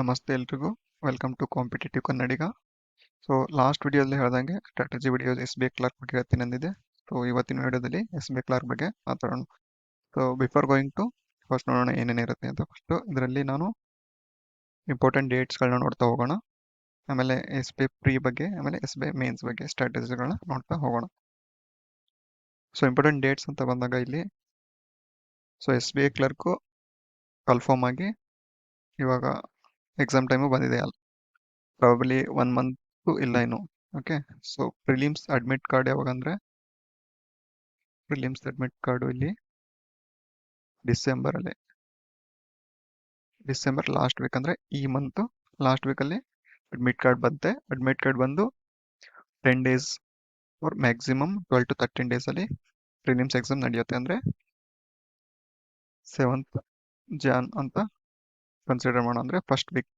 ನಮಸ್ತೆ ಎಲ್ರಿಗೂ. Welcome to competitive Kannadiga so last ವಿಡಿಯೋದಲ್ಲಿ ಹೇಳ್ದಂಗೆ strategy videos S B clerk ಬಗ್ಗೆ ಹೇಳ್ತೀನಿ ಅಂದಿದೆ ಸೊ ಇವತ್ತಿನ ವಿಡಿಯೋದಲ್ಲಿ ಎಸ್ ಬಿ ಕ್ಲಾರ್ಕ್ ಬಗ್ಗೆ ಮಾತಾಡೋಣ. So before going to first ನೋಡೋಣ ಏನೇನಿರುತ್ತೆ ಅಂತ ಫಸ್ಟು ಇದರಲ್ಲಿ ನಾನು ಇಂಪಾರ್ಟೆಂಟ್ ಡೇಟ್ಸ್ಗಳನ್ನ ನೋಡ್ತಾ ಹೋಗೋಣ. ಆಮೇಲೆ ಎಸ್ ಬಿ ಪ್ರೀ ಬಗ್ಗೆ, ಆಮೇಲೆ ಎಸ್ ಬಿ ಮೇನ್ಸ್ ಬಗ್ಗೆ ಸ್ಟ್ರಾಟಜಿಗಳನ್ನ ನೋಡ್ತಾ ಹೋಗೋಣ. ಸೊ ಇಂಪಾರ್ಟೆಂಟ್ ಡೇಟ್ಸ್ ಅಂತ ಬಂದಾಗ ಇಲ್ಲಿ so S B I clerk confirm ಆಗಿ ಇವಾಗ ಎಕ್ಸಾಮ್ ಟೈಮು ಬಂದಿದೆ ಅಲ್ಲ. ಪ್ರಾಬಲಿ ಒನ್ ಮಂತು ಇಲ್ಲ ಇನ್ನು. Okay so prelims admit card ಯಾವಾಗ ಅಂದರೆ? ಪ್ರಿಲಿಮ್ಸ್ ಅಡ್ಮಿಟ್ ಕಾರ್ಡು ಇಲ್ಲಿ ಡಿಸೆಂಬರಲ್ಲಿ ಡಿಸೆಂಬರ್ ಲಾಸ್ಟ್ ವೀಕ್ ಅಂದರೆ ಈ ಮಂತು ಲಾಸ್ಟ್ ವೀಕಲ್ಲಿ ಅಡ್ಮಿಟ್ ಕಾರ್ಡ್ ಬಂತೆ. ಅಡ್ಮಿಟ್ ಕಾರ್ಡ್ ಬಂದು ten days for maximum twelve to thirteen ಡೇಸಲ್ಲಿ ಪ್ರಿಲಿಮ್ಸ್ ಎಕ್ಸಾಮ್ ನಡೆಯುತ್ತೆ ಅಂದರೆ ಸೆವೆಂತ್ ಜಾನ್ ಅಂತ ಕನ್ಸಿಡರ್ ಮಾಡೋ ಅಂದರೆ ಫಸ್ಟ್ ವೀಕ್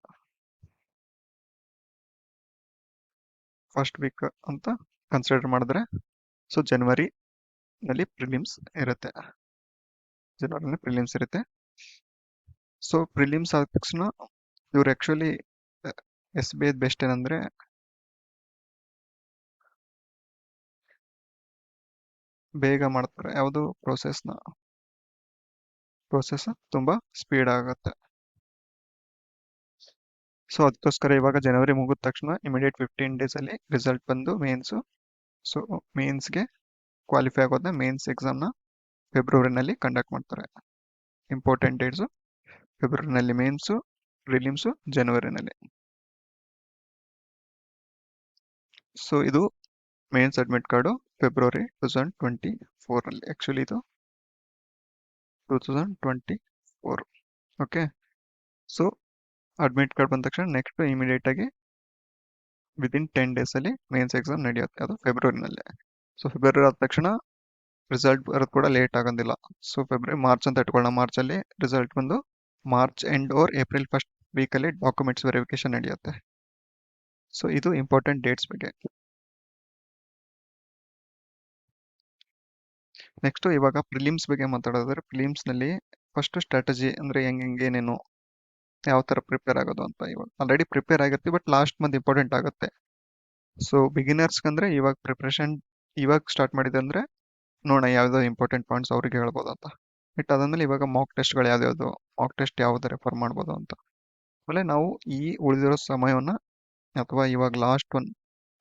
ಫಸ್ಟ್ ವೀಕ್ ಅಂತ ಕನ್ಸಿಡರ್ ಮಾಡಿದ್ರೆ ಸೊ ಜನ್ವರಿನಲ್ಲಿ ಪ್ರಿಲಿಮ್ಸ್ ಇರುತ್ತೆ. ಜನವರಿನಲ್ಲಿ ಪ್ರಿಲಿಮ್ಸ್ ಇರುತ್ತೆ. ಸೊ ಪ್ರಿಲಿಮ್ಸ್ ಆದ ತಕ್ಷಣ ಇವ್ರು actually S B I best ಏನಂದ್ರೆ, ಬೇಗ ಮಾಡ್ತಾರೆ. ಯಾವುದು ಪ್ರೋಸೆಸ್ನ ಪ್ರೋಸೆಸ್ ತುಂಬ ಸ್ಪೀಡ್ ಆಗುತ್ತೆ. ಸೊ ಅದಕ್ಕೋಸ್ಕರ ಇವಾಗ ಜನವರಿ ಮುಗಿದ ತಕ್ಷಣ ಇಮಿಡಿಯೇಟ್ ಫಿಫ್ಟೀನ್ ಡೇಸಲ್ಲಿ ರಿಸಲ್ಟ್ ಬಂದು ಮೇನ್ಸು ಸೊ ಮೇನ್ಸ್ಗೆ ಕ್ವಾಲಿಫೈ ಆಗೋದನ್ನ ಮೇನ್ಸ್ ಎಕ್ಸಾಮ್ನ ಫೆಬ್ರವರಿನಲ್ಲಿ ಕಂಡಕ್ಟ್ ಮಾಡ್ತಾರೆ. ಇಂಪಾರ್ಟೆಂಟ್ ಡೇಟ್ಸು ಫೆಬ್ರವರಿನಲ್ಲಿ ಮೇನ್ಸು ರಿಲೀಮ್ಸು ಜನವರಿನಲ್ಲಿ ಸೊ ಇದು mains admit card February two thousand twenty ಫೋರಲ್ಲಿ actually ಇದು two thousand twenty four okay so admit card ಬಂದ ತಕ್ಷಣ ನೆಕ್ಸ್ಟ್ ಇಮಿಡಿಯೇಟ್ ಆಗಿ ವಿದಿನ್ ಟೆನ್ ಡೇಸಲ್ಲಿ ಮೇನ್ಸ್ ಎಕ್ಸಾಮ್ ನಡೆಯುತ್ತೆ. ಅದು ಫೆಬ್ರವರಿನಲ್ಲಿ ಸೊ ಫೆಬ್ರವರಿ ಆದ ತಕ್ಷಣ ರಿಸಲ್ಟ್ ಬರೋದು ಕೂಡ ಲೇಟ್ ಆಗೋದಿಲ್ಲ. ಸೊ ಫೆಬ್ರವರಿ ಮಾರ್ಚ್ ಅಂತ ಇಟ್ಕೊಳ್ಳೋಣ ಮಾರ್ಚಲ್ಲಿ ರಿಸಲ್ಟ್ ಬಂದು March end or April first ವೀಕಲ್ಲಿ ಡಾಕ್ಯುಮೆಂಟ್ಸ್ ವೆರಿಫಿಕೇಶನ್ ನಡೆಯುತ್ತೆ. ಸೊ ಇದು ಇಂಪಾರ್ಟೆಂಟ್ ಡೇಟ್ಸ್ ಬಗ್ಗೆ. ನೆಕ್ಸ್ಟು ಇವಾಗ ಪ್ರಿಲಿಮ್ಸ್ ಬಗ್ಗೆ ಮಾತಾಡೋದಾದ್ರೆ ಪ್ರಿಲಿಮ್ಸ್ನಲ್ಲಿ ಫಸ್ಟ್ ಸ್ಟ್ರಾಟಜಿ ಅಂದರೆ ಹೆಂಗೆ ಹೆಂಗೇನೇನು ಯಾವ ಥರ ಪ್ರಿಪೇರ್ ಆಗೋದು ಅಂತ ಇವಾಗ ಆಲ್ರೆಡಿ ಪ್ರಿಪೇರ್ ಆಗಿರ್ತೀವಿ ಬಟ್ ಲಾಸ್ಟ್ ಮಂತ್ ಇಂಪಾರ್ಟೆಂಟ್ ಆಗುತ್ತೆ. ಸೊ ಬಿಗಿನರ್ಸ್ಗಂದ್ರೆ ಇವಾಗ ಪ್ರಿಪ್ರೇಷನ್ ಇವಾಗ ಸ್ಟಾರ್ಟ್ ಮಾಡಿದೆ ಅಂದರೆ ನೋಡೋಣ ಯಾವುದೋ ಇಂಪಾರ್ಟೆಂಟ್ ಪಾಯಿಂಟ್ಸ್ ಅವ್ರಿಗೆ ಹೇಳ್ಬೋದು ಅಂತ. ಬಟ್ ಅದಾದಮೇಲೆ ಇವಾಗ ಮಾಕ್ ಟೆಸ್ಟ್ಗಳು ಯಾವ್ದ್ಯಾವುದು ಮಾಕ್ ಟೆಸ್ಟ್ ಯಾವ್ದು ರೆಫರ್ ಮಾಡ್ಬೋದು ಅಂತ. ಆಮೇಲೆ ನಾವು ಈ ಉಳಿದಿರೋ ಸಮಯವನ್ನು ಅಥವಾ ಇವಾಗ ಲಾಸ್ಟ್ ಒನ್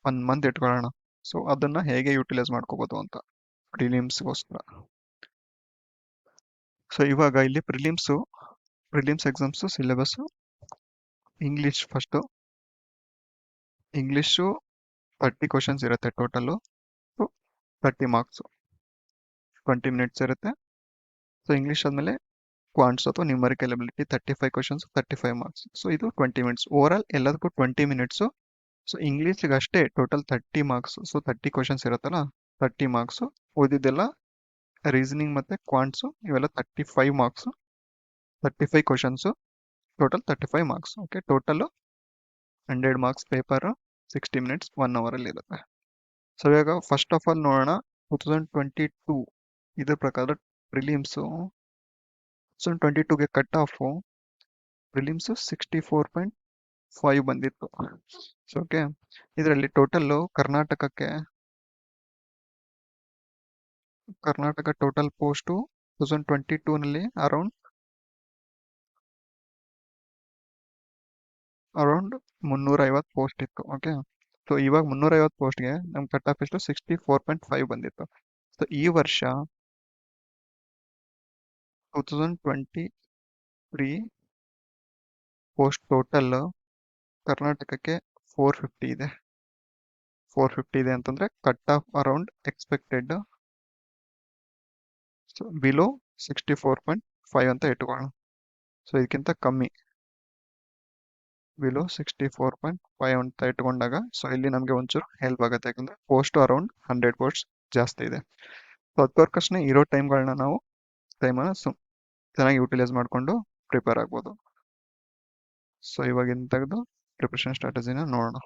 ಒನ್ ಮಂತ್ ಇಟ್ಕೊಳ್ಳೋಣ. ಸೊ ಅದನ್ನ ಹೇಗೆ ಯುಟಿಲೈಸ್ ಮಾಡ್ಕೋಬೋದು ಅಂತ ಪ್ರಿಲಿಮ್ಸ್ಗೋಸ್ಕರ ಸೊ ಇವಾಗ ಇಲ್ಲಿ prelims prelims exams syllabus English first English thirty questions ಇರುತ್ತೆ total thirty marks twenty minutes ಇರುತ್ತೆ. ಸೊ ಇಂಗ್ಲೀಷ್ ಆದಮೇಲೆ ಕ್ವಾಂಟ್ಸ್ ಅಥವಾ numerical ability thirty five questions thirty five marks so ಇದು ಟ್ವೆಂಟಿ ಮಿನಿಟ್ಸ್ ಓವರ್ ಆಲ್ ಎಲ್ಲದಕ್ಕೂ twenty minutes so ಇಂಗ್ಲೀಷ್ಗೆ ಅಷ್ಟೇ total thirty marks so thirty questions ಇರುತ್ತಲ್ಲ thirty marks ಓದಿದ್ದೆಲ್ಲ reasoning ಮತ್ತು ಕ್ವಾಂಟ್ಸು ಇವೆಲ್ಲ thirty five marks thirty five questions total thirty five marks okay total hundred marks paper sixty minutes one ಅವರಲ್ಲಿ ಇರುತ್ತೆ. So ಇವಾಗ first of all ನೋಡೋಣ two thousand twenty two ಇದ್ರ ಪ್ರಕಾರ prelims thousand twenty ಟೂಗೆ cut off prelims sixty four point five ಬಂದಿತ್ತು. So okay ಇದರಲ್ಲಿ total ಕರ್ನಾಟಕಕ್ಕೆ, Karnataka total post thousand twenty ಟೂನಲ್ಲಿ around around ಮುನ್ನೂರ ಐವತ್ತು ಪೋಸ್ಟ್ ಇತ್ತು ಓಕೆ ಸೊ ಇವಾಗ ಮುನ್ನೂರ ಐವತ್ತು ಪೋಸ್ಟ್ಗೆ ನಮ್ಮ ಕಟ್ ಆಫ್ ಎಷ್ಟು ಸಿಕ್ಸ್ಟಿ ಫೋರ್ ಪಾಯಿಂಟ್ ಫೈವ್ ಬಂದಿತ್ತು. ಸೊ ಈ ವರ್ಷ two thousand twenty three post total ಕರ್ನಾಟಕಕ್ಕೆ ಫೋರ್ ಫಿಫ್ಟಿ ಇದೆ. ಫೋರ್ ಫಿಫ್ಟಿ ಇದೆ ಅಂತಂದರೆ cut off around expected so below sixty four point five ಅಂತ ಇಟ್ಕೊಳ್ಳೋಣ. ಸೊ ಇದಕ್ಕಿಂತ ಕಮ್ಮಿ. Below sixty four point five ಅಂತ ಇಟ್ಕೊಂಡಾಗ ಸೊ ಇಲ್ಲಿ ನಮಗೆ ಒಂಚೂರು ಹೆಲ್ಪ್ ಆಗುತ್ತೆ. ಯಾಕಂದ್ರೆ ಪೋಸ್ಟ್ ಅರೌಂಡ್ ಹಂಡ್ರೆಡ್ ಪೋಸ್ಟ್ ಜಾಸ್ತಿ ಇದೆ. ಸೊ ಅದಕ್ಕೋಸ್ಕರ ಇರೋ ಟೈಮ್ಗಳನ್ನ ನಾವು ಟೈಮನ್ನು ಸು, ಚೆನ್ನಾಗಿ ಯುಟಿಲೈಸ್ ಮಾಡಿಕೊಂಡು ಪ್ರಿಪೇರ್ ಆಗ್ಬೋದು. ಸೊ ಇವಾಗಿನ ತೆಗೆದು ಪ್ರಿಪ್ರೇಷನ್ ಸ್ಟ್ರಾಟಜಿನ ನೋಡೋಣ.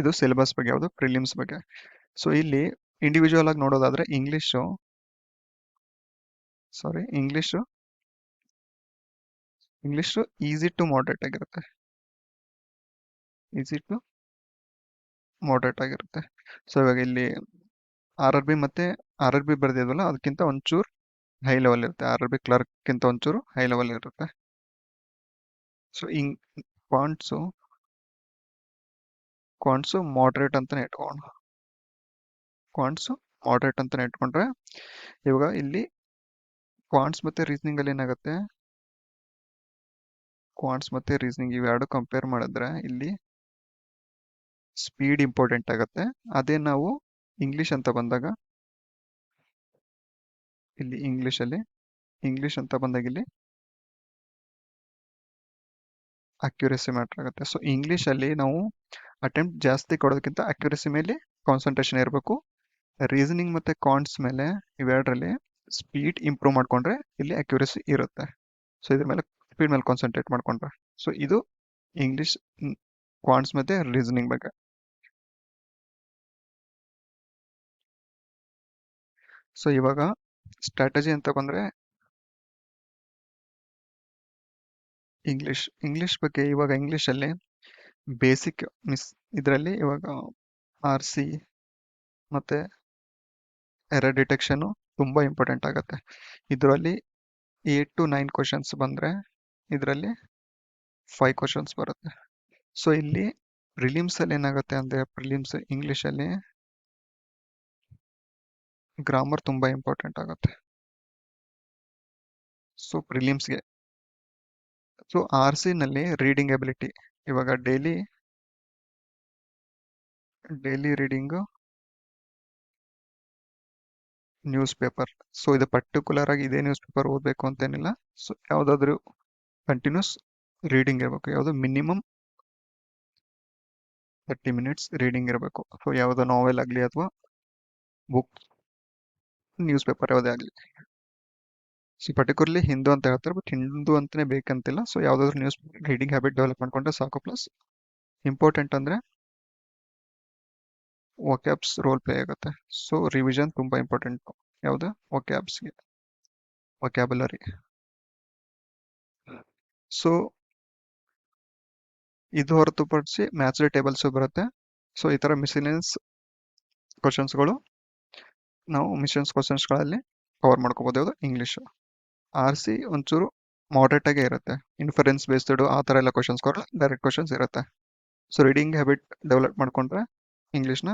ಇದು ಸಿಲೆಬಸ್ ಬಗ್ಗೆ, ಯಾವುದು ಪ್ರಿಲಿಮ್ಸ್ ಬಗ್ಗೆ. ಸೊ ಇಲ್ಲಿ ಇಂಡಿವಿಜುವಲ್ ಆಗಿ ನೋಡೋದಾದ್ರೆ English sorry English English easy to moderate ಆಗಿರುತ್ತೆ. ಈಸಿ ಟು ಮಾಡ್ರೇಟ್ ಆಗಿರುತ್ತೆ. ಸೊ ಇವಾಗ ಇಲ್ಲಿ ಆರ್ ಆರ್ ಬಿ ಮತ್ತು ಆರ್ ಆರ್ ಬಿ ಬರೆದಿದ್ವಲ್ಲ, ಅದಕ್ಕಿಂತ ಒಂಚೂರು ಹೈ ಲೆವೆಲ್ ಇರುತ್ತೆ. ಆರ್ ಆರ್ ಬಿ ಕ್ಲರ್ಕ್ಕಿಂತ ಒಂಚೂರು ಹೈ ಲೆವೆಲ್ ಇರುತ್ತೆ. ಸೊ ಇಂಗ್ ಕ್ವಾಂಟ್ಸು ಕ್ವಾಂಟ್ಸು ಮಾಡ್ರೇಟ್ ಅಂತಲೇ ಇಟ್ಕೊಂಡು ಕ್ವಾಂಟ್ಸು ಮಾಡ್ರೇಟ್ ಅಂತಲೇ ಇಟ್ಕೊಂಡ್ರೆ, ಇವಾಗ ಇಲ್ಲಿ ಕ್ವಾಂಟ್ಸ್ ಮತ್ತು ರೀಸನಿಂಗ್ ಅಲ್ಲಿ ಏನಾಗುತ್ತೆ? ಕ್ವಾಂಟ್ಸ್ ಮತ್ತೆ ರೀಸನಿಂಗ್ ಇವೆರಡು ಕಂಪೇರ್ ಮಾಡಿದ್ರೆ ಇಲ್ಲಿ ಸ್ಪೀಡ್ ಇಂಪಾರ್ಟೆಂಟ್ ಆಗುತ್ತೆ. ಅದೇ ನಾವು ಇಂಗ್ಲಿಷ್ ಅಂತ ಬಂದಾಗ ಇಲ್ಲಿ ಇಂಗ್ಲಿಷ್ ಅಲ್ಲಿ ಇಂಗ್ಲಿಷ್ ಅಂತ ಬಂದಾಗ ಇಲ್ಲಿ ಅಕ್ಯುರೆಸಿ ಮ್ಯಾಟರ್ ಆಗುತ್ತೆ. ಸೊ ಇಂಗ್ಲಿಷ್ ಅಲ್ಲಿ ನಾವು ಅಟೆಂಪ್ಟ್ ಜಾಸ್ತಿ ಕೊಡೋದಕ್ಕಿಂತ ಅಕ್ಯುರೆಸಿ ಮೇಲೆ ಕಾನ್ಸಂಟ್ರೇಷನ್ ಇರಬೇಕು. ರೀಸನಿಂಗ್ ಮತ್ತೆ ಕಾಂಟ್ಸ್ ಮೇಲೆ ಇವೆರಡರಲ್ಲಿ ಸ್ಪೀಡ್ ಇಂಪ್ರೂವ್ ಮಾಡ್ಕೊಂಡ್ರೆ ಇಲ್ಲಿ ಅಕ್ಯುರೆಸಿ ಇರುತ್ತೆ. ಸೊ ಇದ್ರ ಮೇಲೆ ಸ್ಪೀಡ್ ಮೇಲೆ ಕಾನ್ಸಂಟ್ರೇಟ್ ಮಾಡ್ಕೊಂಡ್ರೆ. ಸೊ ಇದು ಇಂಗ್ಲಿಷ್ ಕ್ವಾಂಟ್ಸ್ ಮತ್ತೆ ರೀಸನಿಂಗ್ ಬಗ್ಗೆ. ಸೊ ಇವಾಗ ಸ್ಟ್ರಾಟಜಿ ಅಂತ ಬಂದ್ರೆ ಇಂಗ್ಲಿಷ್ ಇಂಗ್ಲಿಷ್ ಬಗ್ಗೆ ಇವಾಗ ಇಂಗ್ಲಿಷ್ ಅಲ್ಲಿ ಬೇಸಿಕ್ ಮಿಸ್ ಇದರಲ್ಲಿ ಇವಾಗ ಆರ್ ಸಿ ಮತ್ತೆ ಎರರ್ ಡಿಟೆಕ್ಷನ್ ತುಂಬಾ ಇಂಪಾರ್ಟೆಂಟ್ ಆಗುತ್ತೆ. ಇದರಲ್ಲಿ ಏಟ್ ಟು ನೈನ್ ಕ್ವಶನ್ಸ್ ಬಂದ್ರೆ ಇದರಲ್ಲಿ ಫೈವ್ ಕ್ವಶನ್ಸ್ ಬರುತ್ತೆ. ಸೊ ಇಲ್ಲಿ ಪ್ರಿಲಿಮ್ಸ್ ಅಲ್ಲಿ ಏನಾಗುತ್ತೆ ಅಂದ್ರೆ ಪ್ರಿಲಿಮ್ಸ್ ಇಂಗ್ಲಿಷ್ ಅಲ್ಲಿ ಗ್ರಾಮರ್ ತುಂಬಾ ಇಂಪಾರ್ಟೆಂಟ್ ಆಗುತ್ತೆ. ಸೊ ಪ್ರಿಲಿಮ್ಸ್ಗೆ ಸೊ ಆರ್ ಸಿ ನಲ್ಲಿ ರೀಡಿಂಗ್ ಎಬಿಲಿಟಿ ಇವಾಗ daily daily reading news paper so ಇದು ಪರ್ಟಿಕ್ಯುಲರ್ ಆಗಿ ಇದೇ ನ್ಯೂಸ್ ಪೇಪರ್ ಓದಬೇಕು ಅಂತೇನಿಲ್ಲ. ಸೊ ಯಾವುದಾದ್ರೂ ಕಂಟಿನ್ಯೂಸ್ ರೀಡಿಂಗ್ ಇರಬೇಕು. ಯಾವುದು ಮಿನಿಮಮ್ ತರ್ಟಿ ಮಿನಿಟ್ಸ್ ರೀಡಿಂಗ್ ಇರಬೇಕು. ಸೊ ಯಾವುದೋ ನಾವೆಲ್ ಆಗಲಿ ಅಥವಾ ಬುಕ್ ನ್ಯೂಸ್ ಪೇಪರ್ ಯಾವುದೇ ಆಗಲಿ. ಸೊ ಪರ್ಟಿಕ್ಯುಲರ್ಲಿ ಹಿಂದೂ ಅಂತ ಹೇಳ್ತಾರೆ ಬಟ್ ಹಿಂದೂ ಅಂತಲೇ ಬೇಕಂತಿಲ್ಲ. ಸೊ ಯಾವುದಾದ್ರೂ ನ್ಯೂಸ್ ರೀಡಿಂಗ್ ಹ್ಯಾಬಿಟ್ ಡೆವಲಪ್ ಮಾಡ್ಕೊಂಡ್ರೆ ಸಾಕು. ಪ್ಲಸ್ ಇಂಪಾರ್ಟೆಂಟ್ ಅಂದರೆ ವೊಕ್ಯಾಬ್ಸ್ ರೋಲ್ ಪ್ಲೇ ಆಗುತ್ತೆ. ಸೊ ರಿವಿಷನ್ ತುಂಬ ಇಂಪಾರ್ಟೆಂಟ್ ಯಾವುದು? ವೊಕ್ಯಾಬ್ಸ್ಗೆ ವೊಕ್ಯಾಬುಲರಿ ಸೊ ಇದು ಹೊರತುಪಡಿಸಿ ಮ್ಯಾಥ್ಸ್ ಟೇಬಲ್ಸ್ ಬರುತ್ತೆ. ಸೊ ಈ ಥರ ಮಿಸಿಲಿಯನ್ಸ್ ಕ್ವಶನ್ಸ್ಗಳು ನಾವು ಮಿಷನ್ಸ್ ಕ್ವಶನ್ಸ್ಗಳಲ್ಲಿ ಕವರ್ ಮಾಡ್ಕೋಬೋದು. ಇಂಗ್ಲೀಷು ಆರ್ ಸಿ ಒಂಚೂರು ಮಾಡ್ರೇಟ್ ಆಗೇ ಇರುತ್ತೆ. ಇನ್ಫರೆನ್ಸ್ ಬೇಸ್ಡ್ ಆ ಥರ ಎಲ್ಲ ಕ್ವಶನ್ಸ್ ಡೈರೆಕ್ಟ್ ಕ್ವಶನ್ಸ್ ಇರುತ್ತೆ. ಸೊ ರೀಡಿಂಗ್ ಹ್ಯಾಬಿಟ್ ಡೆವಲಪ್ ಮಾಡ್ಕೊಂಡ್ರೆ ಇಂಗ್ಲೀಷ್ನ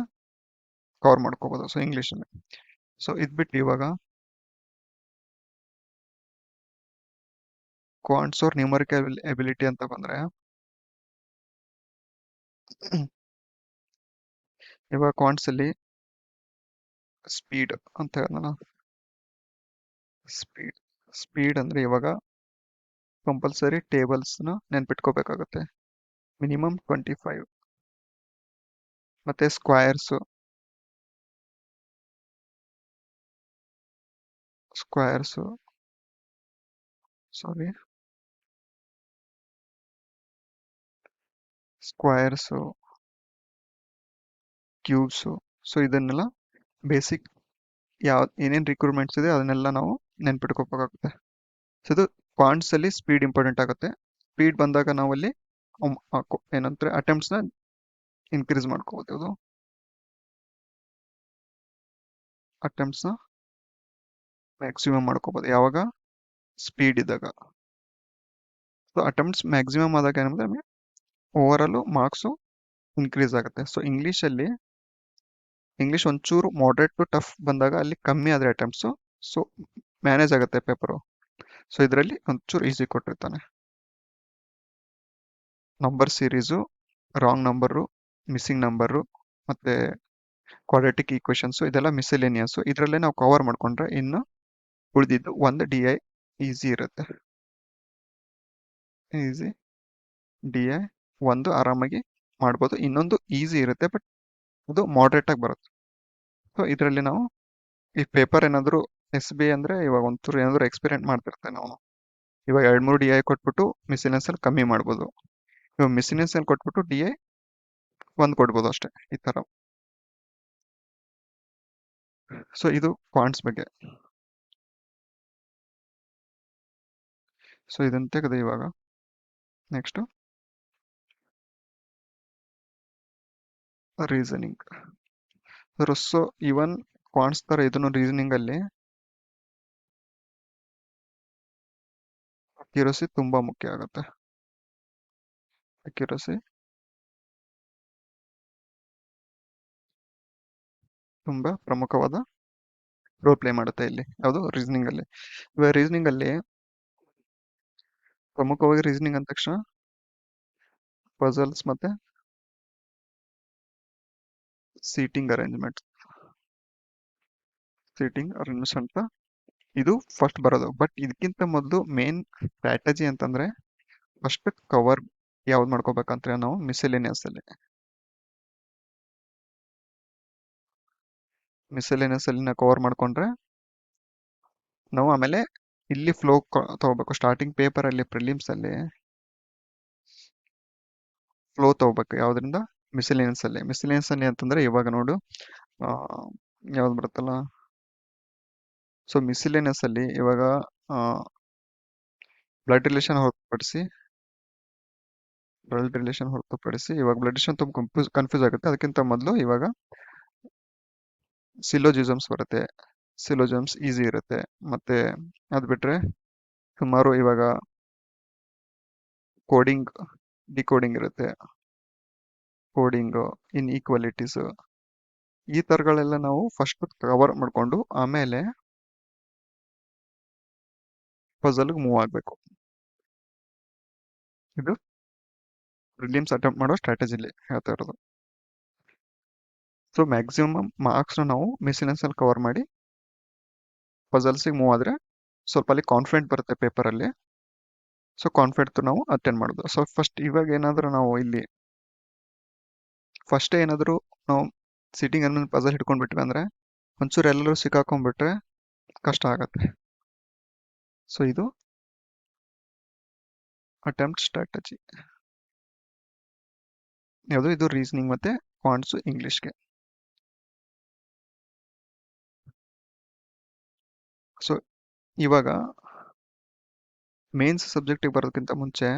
ಕವರ್ ಮಾಡ್ಕೋಬೋದು. ಸೊ ಇಂಗ್ಲೀಷಲ್ಲಿ ಸೊ ಇದು ಬಿಟ್ಟು ಇವಾಗ ಕ್ವಾಂಟ್ಸ್ ಅವ್ರ ನ್ಯೂಮರಿಕಲ್ ಎಬಿಲಿಟಿ ಅಂತ ಬಂದ್ರೆ ಇವಾಗ ಕ್ವಾಂಟ್ಸ್ ಅಲ್ಲಿ ಸ್ಪೀಡ್ ಅಂತ ಹೇಳಿದ್ನಲ್ಲ? ಸ್ಪೀಡ್ ಸ್ಪೀಡ್ ಅಂದ್ರೆ ಇವಾಗ ಕಂಪಲ್ಸರಿ ಟೇಬಲ್ಸ್ನ ನೆನ್ಪಿಟ್ಕೋಬೇಕಾಗುತ್ತೆ. ಮಿನಿಮಮ್ ಟ್ವೆಂಟಿ ಫೈವ್ ಮತ್ತೆ squares squares sorry squares cubes so ಇದನ್ನೆಲ್ಲ ಬೇಸಿಕ್ ಯಾವ ಏನೇನು ರಿಕ್ರೂಟ್ಮೆಂಟ್ಸ್ ಇದೆ ಅದನ್ನೆಲ್ಲ ನಾವು ನೆನ್ಪಿಟ್ಕೋಬೇಕಾಗುತ್ತೆ. ಸೊ ಇದು ಕ್ವಾಂಟ್ಸ್ ಅಲ್ಲಿ ಸ್ಪೀಡ್ ಇಂಪಾರ್ಟೆಂಟ್ ಆಗುತ್ತೆ. ಸ್ಪೀಡ್ ಬಂದಾಗ ನಾವಲ್ಲಿ ಏನಂತಾರೆ ಅಟೆಂಪ್ಟ್ಸ್ನ ಇನ್ಕ್ರೀಸ್ ಮಾಡ್ಕೋಬೋದು ಅದು ಅಟೆಂಪ್ಟ್ಸ್ನ ಮ್ಯಾಕ್ಸಿಮಮ್ ಮಾಡ್ಕೋಬೋದು. ಯಾವಾಗ? ಸ್ಪೀಡ್ ಇದ್ದಾಗ. ಸೊ ಅಟೆಂಪ್ಟ್ಸ್ ಮ್ಯಾಕ್ಸಿಮಮ್ ಆದಾಗ ಏನಂದ್ರೆ ನಮಗೆ ಓವರ್ ಆಲ್ ಮಾರ್ಕ್ಸು ಇನ್ಕ್ರೀಸ್ ಆಗುತ್ತೆ. ಸೊ ಇಂಗ್ಲೀಷಲ್ಲಿ ಇಂಗ್ಲೀಷ್ ಒಂಚೂರು ಮಾಡ್ರೇಟ್ ಟು ಟಫ್ ಬಂದಾಗ ಅಲ್ಲಿ ಕಮ್ಮಿ ಆದರೆ ಅಟೆಂಪ್ಸು ಸೊ ಮ್ಯಾನೇಜ್ ಆಗುತ್ತೆ ಪೇಪರು ಸೊ ಇದರಲ್ಲಿ ಒಂಚೂರು ಈಸಿ ಕೊಟ್ಟಿರ್ತಾನೆ. Number series wrong number missing number ಮತ್ತು ಕ್ವಾಡ್ರೆಟಿಕ್ ಈಕ್ವೇಷನ್ಸು ಇದೆಲ್ಲ ಮಿಸ್ಸೆಲೇನಿಯಸ್ಸು ಇದರಲ್ಲೇ ನಾವು ಕವರ್ ಮಾಡಿಕೊಂಡ್ರೆ ಇನ್ನು ಉಳಿದಿದ್ದು ಒಂದು ಡಿ ಐ ಈಸಿ ಇರುತ್ತೆ. ಈಸಿ ಡಿ ಐ ಒಂದು ಆರಾಮಾಗಿ ಮಾಡ್ಬೋದು. ಇನ್ನೊಂದು ಈಸಿ ಇರುತ್ತೆ, ಬಟ್ ಅದು ಮಾಡ್ರೇಟಾಗಿ ಬರುತ್ತೆ. ಸೊ ಇದರಲ್ಲಿ ನಾವು ಈ ಪೇಪರ್ ಏನಾದರೂ ಎಸ್ ಬಿ ಅಂದರೆ ಇವಾಗ ಒಂಚೂರು ಏನಾದರೂ ಎಕ್ಸ್ಪೆರಿಮೆಂಟ್ ಮಾಡ್ತಿರ್ತೇವೆ ನಾವು. ಇವಾಗ ಎರಡು ಮೂರು ಡಿ ಐ ಕೊಟ್ಬಿಟ್ಟು ಮಿಸಿನೆನ್ಸಲ್ಲಿ ಕಮ್ಮಿ ಮಾಡ್ಬೋದು. ಇವಾಗ ಮಿಸಿನೆನ್ಸಲ್ಲಿ ಕೊಟ್ಬಿಟ್ಟು ಡಿ ಐ ಒಂದು ಕೊಡ್ಬೋದು ಅಷ್ಟೇ, ಈ ಥರ ಸೊ ಇದು ಕ್ವಾಂಟ್ಸ್ ಬಗ್ಗೆ. ಸೊ ಇದನ್ನು ತೆಗೆದು ಇವಾಗ ನೆಕ್ಸ್ಟು ರೀಸನಿಂಗ್ ಸೊ ಇವನ್ ಕಾಣಿಸ್ತಾರೆ ಇದನ್ನು ರೀಸನಿಂಗ್ ಅಲ್ಲಿ ಅಕ್ಯುರಸಿ ತುಂಬಾ ಮುಖ್ಯ ಆಗುತ್ತೆ. ಅಕ್ಯುರಸಿ ತುಂಬಾ ಪ್ರಮುಖವಾದ ರೋಲ್ ಪ್ಲೇ ಮಾಡುತ್ತೆ ಇಲ್ಲಿ, ಯಾವುದು? ರೀಸನಿಂಗ್ ಅಲ್ಲಿ. ರೀಸನಿಂಗ್ ಅಲ್ಲಿ ಪ್ರಮುಖವಾಗಿ ರೀಸನಿಂಗ್ ಅಂದ ತಕ್ಷಣ ಪಜಲ್ಸ್ ಮತ್ತೆ ಸೀಟಿಂಗ್ ಅರೇಂಜ್ಮೆಂಟ್ ಸೀಟಿಂಗ್ ಅರೇಂಜ್ಮೆಂಟ್ಸ್ ಅಂತ ಇದು ಫಸ್ಟ್ ಬರೋದು. ಬಟ್ ಇದಕ್ಕಿಂತ ಮೊದಲು ಮೇನ್ ಸ್ಟ್ರಾಟಜಿ ಅಂತಂದ್ರೆ ಫಸ್ಟ್ ಕವರ್ ಯಾವ್ದು ಮಾಡ್ಕೋಬೇಕಂದ್ರೆ ನಾವು ಮಿಸೆಲೇನಿಯಸ್ ಅಲ್ಲಿ. ಮಿಸೆಲೇನಿಯಸ್ ಅಲ್ಲಿ ನಾವು ಕವರ್ ಮಾಡ್ಕೊಂಡ್ರೆ ನಾವು ಆಮೇಲೆ ಇಲ್ಲಿ ಫ್ಲೋ ತಗೋಬೇಕು. ಸ್ಟಾರ್ಟಿಂಗ್ ಪೇಪರ್ ಅಲ್ಲಿ ಪ್ರಿಲಿಮ್ಸ್ ಅಲ್ಲಿ ಫ್ಲೋ ತಗೋಬೇಕು. ಯಾವ್ದ್ರಿಂದ? ಮಿಸೆಲೇನಿಯಸ್ ಅಲ್ಲಿ. ಮಿಸಿಲಿಯನ್ಸ್ ಅಲ್ಲಿ ಅಂತಂದ್ರೆ ಇವಾಗ ನೋಡು ಯಾವ್ದು ಬರುತ್ತಲ್ಲ? ಸೊ ಮಿಸಿಲೇನಿಯಸ್ ಅಲ್ಲಿ ಇವಾಗ ಬ್ಲಡ್ ರಿಲೇಷನ್ ಹೊರತುಪಡಿಸಿ ಬ್ಲಡ್ ರಿಲೇಷನ್ ಹೊರತುಪಡಿಸಿ ಇವಾಗ ಬ್ಲಡ್ ರಿಲೇಷನ್ ತುಂಬ ಕನ್ಫ್ಯೂಸ್ ಕನ್ಫ್ಯೂಸ್ ಆಗುತ್ತೆ. ಅದಕ್ಕಿಂತ ಮೊದಲು ಇವಾಗ ಸಿಲೋಜಿಸಮ್ಸ್ ಬರುತ್ತೆ. ಸಿಲೋಜಿಸಮ್ಸ್ ಈಸಿ ಇರುತ್ತೆ. ಮತ್ತೆ ಅದು ಬಿಟ್ರೆ ಸುಮಾರು ಇವಾಗ ಕೋಡಿಂಗ್ ಡಿಕೋಡಿಂಗ್ ಇರುತ್ತೆ. ಕೋಡಿಂಗ್ ಇನ್ ಈಕ್ವಾಲಿಟೀಸ್ ಈ ತರಗಳೆಲ್ಲ ನಾವು ಫಸ್ಟ್ ಕವರ್ ಮಾಡ್ಕೊಂಡು ಆಮೇಲೆ ಪಜಲ್ಗೆ ಮೂವ್ ಆಗಬೇಕು. ಇದು ಪ್ರಿಲಿಮ್ಸ್ ಅಟೆಂಪ್ಟ್ ಮಾಡೋ ಸ್ಟ್ರಾಟಜಿಲಿ ಹೇಳ್ತಾ ಇರೋದು. ಸೊ ಮ್ಯಾಕ್ಸಿಮಮ್ ಮಾರ್ಕ್ಸ್ನ ನಾವು ಮಿಸಿನೆನ್ಸ್ ಅಲ್ಲಿ ಕವರ್ ಮಾಡಿ ಪಜಲ್ಸಿಗೆ ಮೂವ್ ಆದರೆ ಸ್ವಲ್ಪ ಅಲ್ಲಿ ಕಾನ್ಫಿಡೆಂಟ್ ಬರುತ್ತೆ ಪೇಪರಲ್ಲಿ ಸೊ ಕಾನ್ಫಿಡೆಂಟ್ ನಾವು ಅಟೆಂಡ್ ಮಾಡೋದು. ಸೊ ಫಸ್ಟ್ ಇವಾಗ ಏನಾದರೂ ನಾವು ಇಲ್ಲಿ ಫಸ್ಟೇ ಏನಾದರೂ ನಾವು ಸಿಟ್ಟಿಂಗ್ ಅನ್ನೋ ಪಜಲ್ ಹಿಡ್ಕೊಂಡ್ಬಿಟ್ವಿ ಅಂದರೆ ಒಂಚೂರು ಎಲ್ಲರೂ ಸಿಕ್ಕಾಕೊಂಡ್ಬಿಟ್ರೆ ಕಷ್ಟ ಆಗತ್ತೆ. ಸೊ ಇದು ಅಟೆಂಪ್ಟ್ ಸ್ಟ್ರಾಟಜಿ ಯಾವುದು ಇದು ರೀಸನಿಂಗ್ ಮತ್ತು ಕಾಂಟ್ಸು ಇಂಗ್ಲೀಷ್ಗೆ ಸೊ ಇವಾಗ ಮೇನ್ಸ್ ಸಬ್ಜೆಕ್ಟಿಗೆ ಬರೋದಕ್ಕಿಂತ ಮುಂಚೆ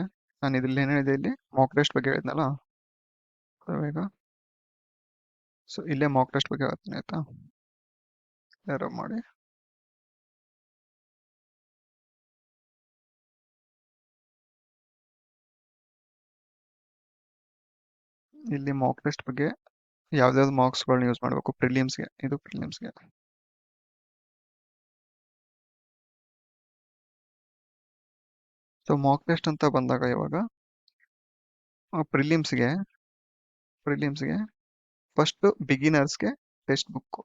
ನಾನು ಇದ್ರಲ್ಲಿ ಏನು ಹೇಳಿದೆ ಇಲ್ಲಿ ಮಾಕ್ ಟೆಸ್ಟ್ ಬಗ್ಗೆ ಹೇಳಿದ್ನಲ್ಲ? ಇವಾಗ ಸೊ ಇಲ್ಲೇ ಮಾಕ್ ಟೆಸ್ಟ್ ಬಗ್ಗೆ ಹೇಳ್ತೀನಿ ಆಯ್ತಾ? ಯಾರೋ ಮಾಡಿ. ಇಲ್ಲಿ ಮಾಕ್ ಟೆಸ್ಟ್ ಬಗ್ಗೆ ಯಾವ್ದಾವ್ದು ಮಾರ್ಕ್ಸ್ಗಳನ್ನ ಯೂಸ್ ಮಾಡಬೇಕು? ಪ್ರಿಲಿಮ್ಸ್ಗೆ ಇದು ಪ್ರಿಲಿಮ್ಸ್ಗೆ ಸೊ ಮಾಕ್ ಟೆಸ್ಟ್ ಅಂತ ಬಂದಾಗ ಇವಾಗ ಪ್ರಿಲಿಮ್ಸ್ಗೆ ಪ್ರಿಲಿಮ್ಸ್ಗೆ ಫಸ್ಟ್ ಬಿಗಿನರ್ಸ್ಗೆ ಟೆಕ್ಸ್ಟ್ ಬುಕ್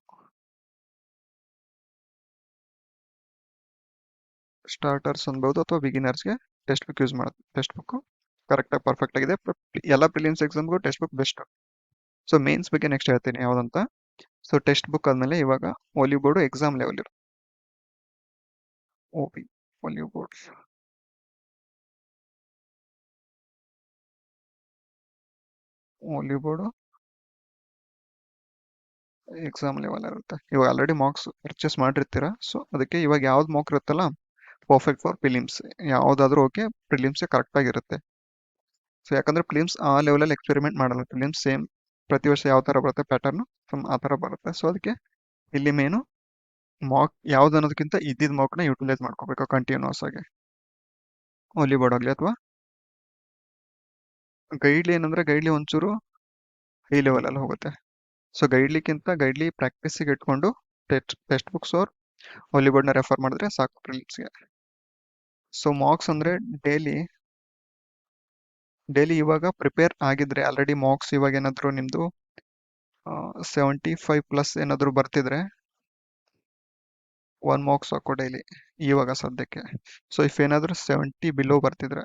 ಸ್ಟಾರ್ಟರ್ಸ್ ಅನ್ಬೋದು ಅಥವಾ ಬಿಗಿನರ್ಸ್ಗೆ ಟೆಕ್ಸ್ಟ್ ಬುಕ್ ಯೂಸ್ ಮಾಡೋದು ಟೆಕ್ಸ್ಟ್ ಬುಕ್ ಕರೆಕ್ಟಾಗಿ ಪರ್ಫೆಕ್ಟ್ ಆಗಿದೆ. ಎಲ್ಲ ಪ್ರಿಲಿಮ್ಸ್ ಎಕ್ಸಾಮ್ಗೂ text book best so mains ಬಗ್ಗೆ ನೆಕ್ಸ್ಟ್ ಹೇಳ್ತೀನಿ. ಯಾವುದಂತ? ಸೊ ಟೆಕ್ಸ್ಟ್ ಬುಕ್ ಆದಮೇಲೆ ಇವಾಗ ಬೋರ್ಡು ಎಕ್ಸಾಮ್ ಲೆವೆಲ್ ಇರುತ್ತೆ. ಓ ಪಿ Oliveboard Oliveboard exam level ಇರುತ್ತೆ. ಇವಾಗ ಆಲ್ರೆಡಿ ಮಾರ್ಕ್ಸ್ ಪರ್ಚೇಸ್ ಮಾಡಿರ್ತೀರ? ಸೊ ಅದಕ್ಕೆ ಇವಾಗ ಯಾವ್ದು ಮಾರ್ಕ್ ಇರುತ್ತಲ್ಲ ಪರ್ಫೆಕ್ಟ್ ಫಾರ್ ಫಿಲಿಮ್ಸ್ ಯಾವುದಾದ್ರೂ ಓಕೆ ಪ್ರಿಲಿಮ್ಸ್ ಕರೆಕ್ಟ್ ಆಗಿರುತ್ತೆ ಸೊ ಯಾಕಂದ್ರೆ ಫಿಲಿಮ್ಸ್ ಆ ಲೆವೆಲಲ್ಲಿ ಎಕ್ಸ್ಪೆರಿಮೆಂಟ್ ಮಾಡಲ್ಲ. ಫಿಲಿಮ್ಸ್ ಸೇಮ್ ಪ್ರತಿ ವರ್ಷ ಯಾವ ಥರ ಬರುತ್ತೆ ಪ್ಯಾಟರ್ನ್ ಆ ಥರ ಬರುತ್ತೆ. ಸೊ ಅದಕ್ಕೆ ಇಲ್ಲಿ ಮೇನು ಮಾಕ್ ಯಾವ್ದು ಅನ್ನೋದಕ್ಕಿಂತ ಇದ್ದಿದ್ದ ಮಾರ್ಕ್ನ ಯೂಟಿಲೈಸ್ ಮಾಡ್ಕೋಬೇಕು ಕಂಟಿನ್ಯೂಸ್ ಆಗಿ. ಓಲಿ ಬೋರ್ಡ್ ಆಗಲಿ ಅಥವಾ? ಗೈಡ್ಲಿ ಏನಂದ್ರೆ ಗೈಡ್ಲಿ ಒಂಚೂರು ಹೈ ಲೆವೆಲಲ್ಲಿ ಹೋಗುತ್ತೆ. ಸೊ ಗೈಡ್ಲಿಕ್ಕಿಂತ ಗೈಡ್ಲಿ ಪ್ರಾಕ್ಟೀಸಿಗೆ ಇಟ್ಕೊಂಡು ಟೆಸ್ಟ್ ಟೆಕ್ಸ್ಟ್ ಬುಕ್ಸ್ ಅವ್ರು ಹಾಲಿವುಡ್ನ ರೆಫರ್ ಮಾಡಿದ್ರೆ ಸಾಕು ಪ್ರಿಲಿಮ್ಸ್ಗೆ ಸೊ ಮಾರ್ಕ್ಸ್ ಅಂದರೆ ಡೈಲಿ ಡೈಲಿ ಇವಾಗ ಪ್ರಿಪೇರ್ ಆಗಿದ್ರೆ ಆಲ್ರೆಡಿ ಮಾರ್ಕ್ಸ್ ಇವಾಗ ಏನಾದರೂ ನಿಮ್ಮದು ಸೆವೆಂಟಿ ಫೈವ್ ಪ್ಲಸ್ ಏನಾದರೂ ಬರ್ತಿದ್ರೆ ಒನ್ ಮಾರ್ಕ್ಸ್ ಹಾಕೋ ಡೈಲಿ ಇವಾಗ ಸದ್ಯಕ್ಕೆ. ಸೊ ಇಫ್ ಏನಾದರೂ ಸೆವೆಂಟಿ ಬಿಲೋ ಬರ್ತಿದ್ರೆ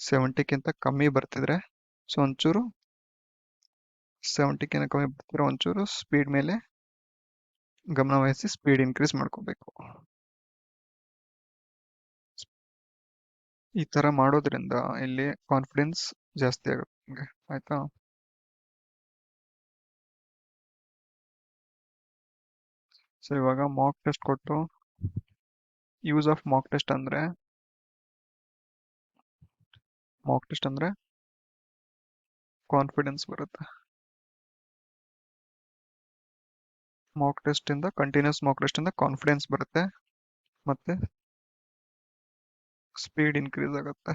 ಸೆವೆಂಟಿಕ್ಕಿಂತ ಕಮ್ಮಿ ಬರ್ತಿದ್ರೆ ಸೊ ಒಂಚೂರು ಸೆವೆಂಟಿಕ್ಕಿಂತ ಕಮ್ಮಿ ಬರ್ತೀರ ಒಂಚೂರು ಸ್ಪೀಡ್ ಮೇಲೆ ಗಮನ ವಹಿಸಿ ಸ್ಪೀಡ್ ಇನ್ಕ್ರೀಸ್ ಮಾಡ್ಕೋಬೇಕು. ಈ ತರ ಮಾಡೋದ್ರಿಂದ ಇಲ್ಲಿ ಕಾನ್ಫಿಡೆನ್ಸ್ ಜಾಸ್ತಿ ಆಗುತ್ತೆ ನಿಮಗೆ, ಆಯ್ತಾ? ಸೊ ಇವಾಗ ಮಾಕ್ ಟೆಸ್ಟ್ ಕೊಟ್ಟು ಯೂಸ್ ಆಫ್ ಮಾಕ್ ಟೆಸ್ಟ್ ಅಂದ್ರೆ ಮಾಕ್ ಟೆಸ್ಟ್ ಅಂದರೆ ಕಾನ್ಫಿಡೆನ್ಸ್ ಬರುತ್ತೆ. ಮಾಕ್ ಟೆಸ್ಟಿಂದ ಕಂಟಿನ್ಯೂಸ್ ಮಾಕ್ ಟೆಸ್ಟಿಂದ ಕಾನ್ಫಿಡೆನ್ಸ್ ಬರುತ್ತೆ. ಮತ್ತೆ ಸ್ಪೀಡ್ ಇನ್ಕ್ರೀಸ್ ಆಗುತ್ತೆ.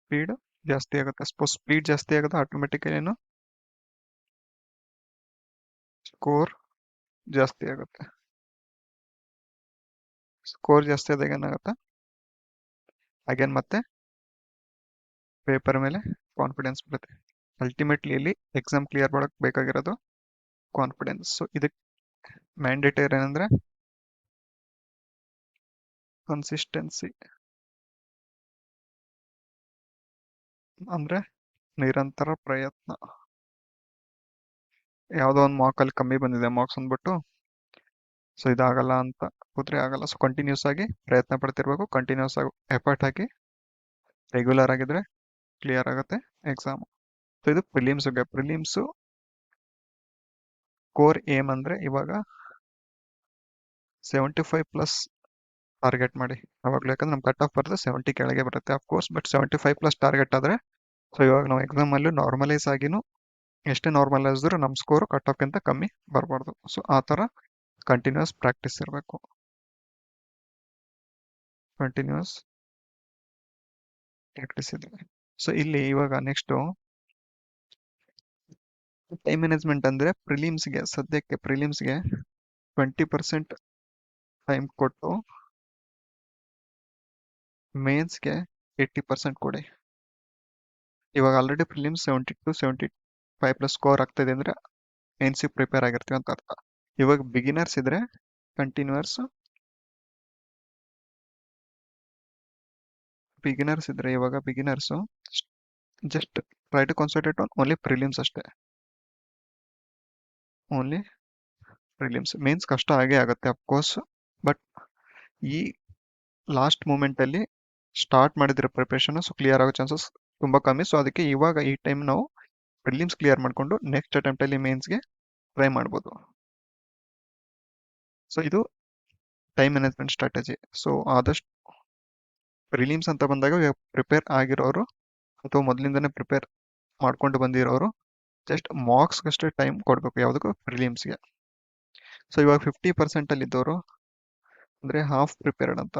ಸ್ಪೀಡ್ ಜಾಸ್ತಿ ಆಗುತ್ತೆ. ಸಪೋಸ್ ಸ್ಪೀಡ್ ಜಾಸ್ತಿ ಆಗುತ್ತೆ ಆಟೋಮೆಟಿಕಲಿ ಏನು? ಸ್ಕೋರ್ ಜಾಸ್ತಿ ಆಗುತ್ತೆ. ಸ್ಕೋರ್ ಜಾಸ್ತಿ ಆದಾಗ ಏನಾಗುತ್ತೆ? ಅಗೇನ್ ಮತ್ತೆ ಪೇಪರ್ ಮೇಲೆ ಕಾನ್ಫಿಡೆನ್ಸ್ ಬರುತ್ತೆ. ಅಲ್ಟಿಮೇಟ್ಲಿ ಇಲ್ಲಿ ಎಕ್ಸಾಮ್ ಕ್ಲಿಯರ್ ಮಾಡೋಕ್ಕೆ ಬೇಕಾಗಿರೋದು ಕಾನ್ಫಿಡೆನ್ಸ್ ಸೊ ಇದಕ್ಕೆ ಮ್ಯಾಂಡೇಟರಿ ಏನಂದ್ರೆ ಕನ್ಸಿಸ್ಟೆನ್ಸಿ ಅಂದರೆ ನಿರಂತರ ಪ್ರಯತ್ನ. ಯಾವುದೋ ಒಂದು ಮಾರ್ಕಲ್ಲಿ ಕಮ್ಮಿ ಬಂದಿದೆ ಮಾರ್ಕ್ಸ್ ಅಂದ್ಬಿಟ್ಟು ಸೊ ಇದಾಗಲ್ಲ ಅಂತ ಕೂತ್ರೆ ಆಗಲ್ಲ. ಸೊ ಕಂಟಿನ್ಯೂಸ್ ಆಗಿ ಪ್ರಯತ್ನ ಪಡ್ತಿರ್ಬೇಕು ಕಂಟಿನ್ಯೂಸ್ ಆಗಿ ಎಫರ್ಟ್ ಹಾಕಿ ರೆಗ್ಯುಲರ್ ಆಗಿದ್ರೆ ಕ್ಲಿಯರ್ ಆಗುತ್ತೆ ಎಕ್ಸಾಮ್ ಸೊ ಇದು ಪ್ರಿಲಿಮ್ಸ್ಗೆ ಪ್ರಿಲಿಮ್ಸು ಕೋರ್ ಏಮ್ ಅಂದ್ರೆ ಇವಾಗ ಸೆವೆಂಟಿ ಫೈವ್ ಪ್ಲಸ್ ಟಾರ್ಗೆಟ್ ಮಾಡಿ. ಅವಾಗಲೂ ಯಾಕಂದ್ರೆ ನಮ್ಮ ಕಟ್ ಆಫ್ ಬರುತ್ತೆ ಸೆವೆಂಟಿ ಕೆಳಗೆ ಬರುತ್ತೆ course but seventy five plus target ಆದರೆ ಸೊ ಇವಾಗ ನಾವು ಎಕ್ಸಾಮಲ್ಲೂ ನಾರ್ಮಲೈಸ್ ಆಗಿನೂ ಎಷ್ಟೇ ನಾರ್ಮಲೈಸ್ ನಮ್ಮ ಸ್ಕೋರು ಕಟ್ ಆಫ್ಗಿಂತ ಕಮ್ಮಿ ಬರಬಾರ್ದು. ಸೊ ಆ ಥರ ಕಂಟಿನ್ಯೂಸ್ ಪ್ರಾಕ್ಟೀಸ್ ಇರಬೇಕು. ಕಂಟಿನ್ಯೂಸ್ ಪ್ರಾಕ್ಟೀಸ್ ಇದೆ. ಸೊ ಇಲ್ಲಿ ಇವಾಗ ನೆಕ್ಸ್ಟು ಟೈಮ್ ಮ್ಯಾನೇಜ್ಮೆಂಟ್ ಅಂದರೆ ಪ್ರಿಲಿಮ್ಸ್ಗೆ ಸದ್ಯಕ್ಕೆ ಪ್ರಿಲಿಮ್ಸ್ಗೆ ಟ್ವೆಂಟಿ ಪರ್ಸೆಂಟ್ ಟೈಮ್ ಕೊಟ್ಟು ಮೇನ್ಸ್ಗೆ ಏಯ್ಟಿ ಪರ್ಸೆಂಟ್ ಕೊಡಿ. ಇವಾಗ already prelims seventy to seventy five plus score ಆಗ್ತಿದೆ ಅಂದರೆ ಮೇನ್ಸಿಗೆ ಪ್ರಿಪೇರ್ ಆಗಿರ್ತೀವಿ ಅಂತ ಅರ್ಥ. ಇವಾಗ ಬಿಗಿನರ್ಸ್ ಇದ್ರೆ ಕಂಟಿನ್ಯೂಯರ್ಸ್ ಬಿಗಿನರ್ಸ್ ಇದ್ರೆ ಇವಾಗ beginners just try to concentrate on only prelims ಅಷ್ಟೇ. ಓನ್ಲಿ ಪ್ರಿಲಿಮ್ಸ್ ಮೇನ್ಸ್ ಕಷ್ಟ ಆಗೇ ಆಗುತ್ತೆ ಅಫ್ಕೋರ್ಸ್ ಬಟ್ ಈ ಲಾಸ್ಟ್ ಮೂಮೆಂಟಲ್ಲಿ ಸ್ಟಾರ್ಟ್ ಮಾಡಿದ್ರೆ ಪ್ರಿಪ್ರೇಷನ್ ಸೊ ಕ್ಲಿಯರ್ ಆಗೋ ಚಾನ್ಸಸ್ ತುಂಬ ಕಮ್ಮಿ. ಸೊ ಅದಕ್ಕೆ ಇವಾಗ ಈ ಟೈಮ್ ನಾವು ಪ್ರಿಲಿಮ್ಸ್ ಕ್ಲಿಯರ್ ಮಾಡಿಕೊಂಡು ನೆಕ್ಸ್ಟ್ ಅಟೆಂಪ್ಟಲ್ಲಿ ಮೇನ್ಸ್ಗೆ ಟ್ರೈ ಮಾಡ್ಬೋದು. ಸೊ ಇದು ಟೈಮ್ ಮ್ಯಾನೇಜ್ಮೆಂಟ್ ಸ್ಟ್ರಾಟಜಿ ಸೊ ಆದಷ್ಟು ಪ್ರಿಲಿಮ್ಸ್ ಅಂತ ಬಂದಾಗ ಪ್ರಿಪೇರ್ ಆಗಿರೋರು ಅಥವಾ ಮೊದಲಿಂದನೇ ಪ್ರಿಪೇರ್ ಮಾಡ್ಕೊಂಡು ಬಂದಿರೋರು ಜಸ್ಟ್ ಮಾರ್ಕ್ಸ್ಗಷ್ಟೇ ಟೈಮ್ ಕೊಡಬೇಕು, ಯಾವುದಕ್ಕೂ ಪ್ರಿಲಿಮ್ಸ್ಗೆ ಸೊ ಇವಾಗ ಫಿಫ್ಟಿ ಪರ್ಸೆಂಟಲ್ಲಿ ಇದ್ದವರು, ಅಂದರೆ ಹಾಫ್ ಪ್ರಿಪೇರ್ಡ್ ಅಂತ.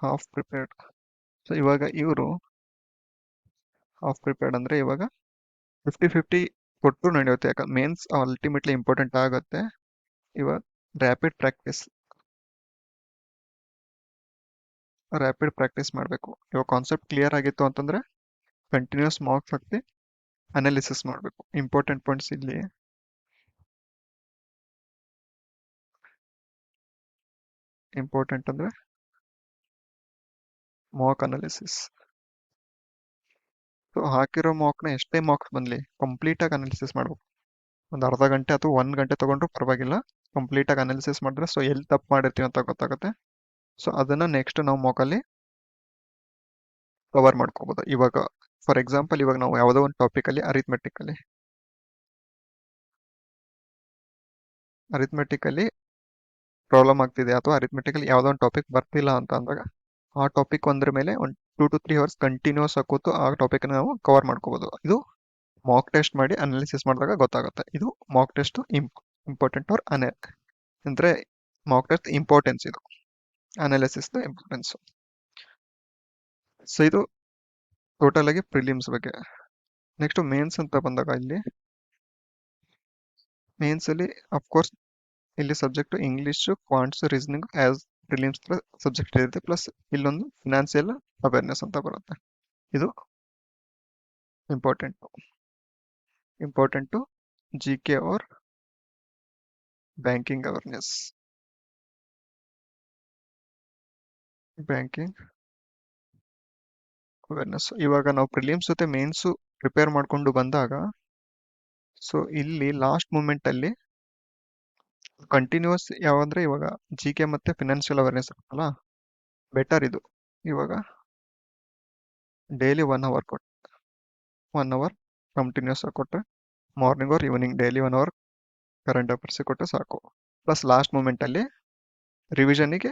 ಹಾಫ್ ಪ್ರಿಪೇರ್ಡ್ ಸೊ ಇವಾಗ ಇವರು ಹಾಫ್ ಪ್ರಿಪೇರ್ಡ್ ಅಂದರೆ ಇವಾಗ ಫಿಫ್ಟಿ ಫಿಫ್ಟಿ ಕೊಟ್ಟರು ನಡೆಯುತ್ತೆ. ಯಾಕಂದ್ರೆ ಮೇನ್ಸ್ ಅಲ್ಟಿಮೇಟ್ಲಿ ಇಂಪಾರ್ಟೆಂಟ್ ಆಗುತ್ತೆ ಇವಾಗ ರ್ಯಾಪಿಡ್ ಪ್ರಾಕ್ಟೀಸ್ ರ್ಯಾಪಿಡ್ ಪ್ರಾಕ್ಟೀಸ್ ಮಾಡಬೇಕು. ಇವಾಗ ಕಾನ್ಸೆಪ್ಟ್ ಕ್ಲಿಯರ್ ಆಗಿತ್ತು ಅಂತಂದ್ರೆ ಕಂಟಿನ್ಯೂಸ್ ಮಾರ್ಕ್ಸ್ ಹಾಕಿ ಅನಾಲಿಸಿಸ್ ಮಾಡಬೇಕು. ಇಂಪಾರ್ಟೆಂಟ್ ಪಾಯಿಂಟ್ಸ್ ಇಲ್ಲಿ. ಇಂಪಾರ್ಟೆಂಟ್ ಅಂದ್ರೆ ಮಾಕ್ ಅನಾಲಿಸಿಸ್ ಸೊ ಹಾಕಿರೋ ಮಾರ್ಕ್ನ ಎಷ್ಟೇ ಮಾರ್ಕ್ಸ್ ಬಂದ್ಲಿ ಕಂಪ್ಲೀಟ್ ಆಗಿ ಅನಾಲಿಸಿಸ್ ಮಾಡಬೇಕು. ಒಂದು ಅರ್ಧ ಗಂಟೆ ಅಥವಾ ಒಂದು ಗಂಟೆ ತಗೊಂಡ್ರು ಪರವಾಗಿಲ್ಲ. ಕಂಪ್ಲೀಟ್ ಆಗಿ ಅನಾಲಿಸಿಸ್ ಮಾಡಿದ್ರೆ ಸೊ ಎಲ್ಲಿ ತಪ್ಪು ಮಾಡಿರ್ತೀವಿ ಅಂತ ಗೊತ್ತಾಗುತ್ತೆ. ಸೊ ಅದನ್ನ ನೆಕ್ಸ್ಟ್ ನಾವು ಮಾಕಲ್ಲಿ ಕವರ್ ಮಾಡ್ಕೋಬಹುದು ಇವಾಗ ಫಾರ್ ಎಕ್ಸಾಂಪಲ್ ಇವಾಗ ನಾವು ಯಾವುದೋ ಒಂದು ಟಾಪಿಕಲ್ಲಿ ಅಲ್ಲಿ ಅರಿಥ್ಮೆಟಿಕ್ ಅಲ್ಲಿ ಅರಿಥಮೆಟಿಕ್ ಅಲ್ಲಿ ಪ್ರಾಬ್ಲಮ್ ಆಗ್ತಿದೆ ಅಥವಾ ಅರಿಥ್ಮೆಟಿಕ್ ಅಲ್ಲಿ ಯಾವುದೋ ಒಂದು ಟಾಪಿಕ್ ಬರ್ತಿಲ್ಲ ಅಂತ ಅಂದಾಗ ಆ ಟಾಪಿಕ್ ಒಂದ್ರ ಮೇಲೆ ಒಂದು two to three hours continuous ಆಗಿ ಕೂತು ಆ ಟಾಪಿಕ್ ನಾವು ಕವರ್ ಮಾಡ್ಕೋಬೋದು. ಇದು ಮಾಕ್ ಟೆಸ್ಟ್ ಮಾಡಿ ಅನಾಲಿಸಿಸ್ ಮಾಡಿದಾಗ ಗೊತ್ತಾಗುತ್ತೆ. ಇದು ಮಾಕ್ ಟೆಸ್ಟ್ ಇಂಪಾರ್ಟೆಂಟ್ ಅವ್ರ ಅನೆ ಅಂದರೆ ಮಾಕ್ ಟೆಸ್ಟ್ ಇಂಪಾರ್ಟೆನ್ಸ್ ಇದು. ಅನಾಲಿಸಿಸ್ ಇಂಪಾರ್ಟೆನ್ಸ್ ಸೊ ಇದು ಟೋಟಲ್ ಆಗಿ ಪ್ರಿಲಿಮ್ಸ್ ಬಗ್ಗೆ ನೆಕ್ಸ್ಟ್ ಮೇನ್ಸ್ ಅಂತ ಬಂದಾಗ ಇಲ್ಲಿ ಮೇನ್ಸ್ ಅಲ್ಲಿ ಅಫ್ಕೋರ್ಸ್ ಇಲ್ಲಿ subject English quants reasoning as prelims subject ಇರುತ್ತೆ ಪ್ಲಸ್ ಇಲ್ಲೊಂದು ಫಿನಾನ್ಸಿಯಲ್ ಅವೇರ್ನೆಸ್ ಅಂತ ಬರುತ್ತೆ ಇದು important important G K or banking awareness banking awareness ಇವಾಗ ನಾವು ಪ್ರಿಲಿಮ್ಸ್ ಜೊತೆ ಮೇನ್ಸು ಪ್ರಿಪೇರ್ ಮಾಡಿಕೊಂಡು ಬಂದಾಗ ಸೊ ಇಲ್ಲಿ ಲಾಸ್ಟ್ ಮೂಮೆಂಟ್ ಅಲ್ಲಿ ಕಂಟಿನ್ಯೂಸ್ ಯಾವಂದ್ರೆ ಇವಾಗ ಜಿ ಕೆ ಮತ್ತೆ ಫಿನಾನ್ಷಿಯಲ್ ಅವೇರ್ನೆಸ್ ಇರುತ್ತಲ್ಲ ಬೆಟರ್ ಇದು. ಇವಾಗ ಡೈಲಿ ಒನ್ ಅವರ್ ಕೊಟ್ಟು ಒನ್ ಅವರ್ ಕಂಟಿನ್ಯೂಸ್ ಆಗಿ ಕೊಟ್ಟರೆ morning or evening daily one hour current affairs ಕೊಟ್ಟರೆ ಸಾಕು. ಪ್ಲಸ್ ಲಾಸ್ಟ್ ಮೂಮೆಂಟಲ್ಲಿ ರಿವಿಷನಿಗೆ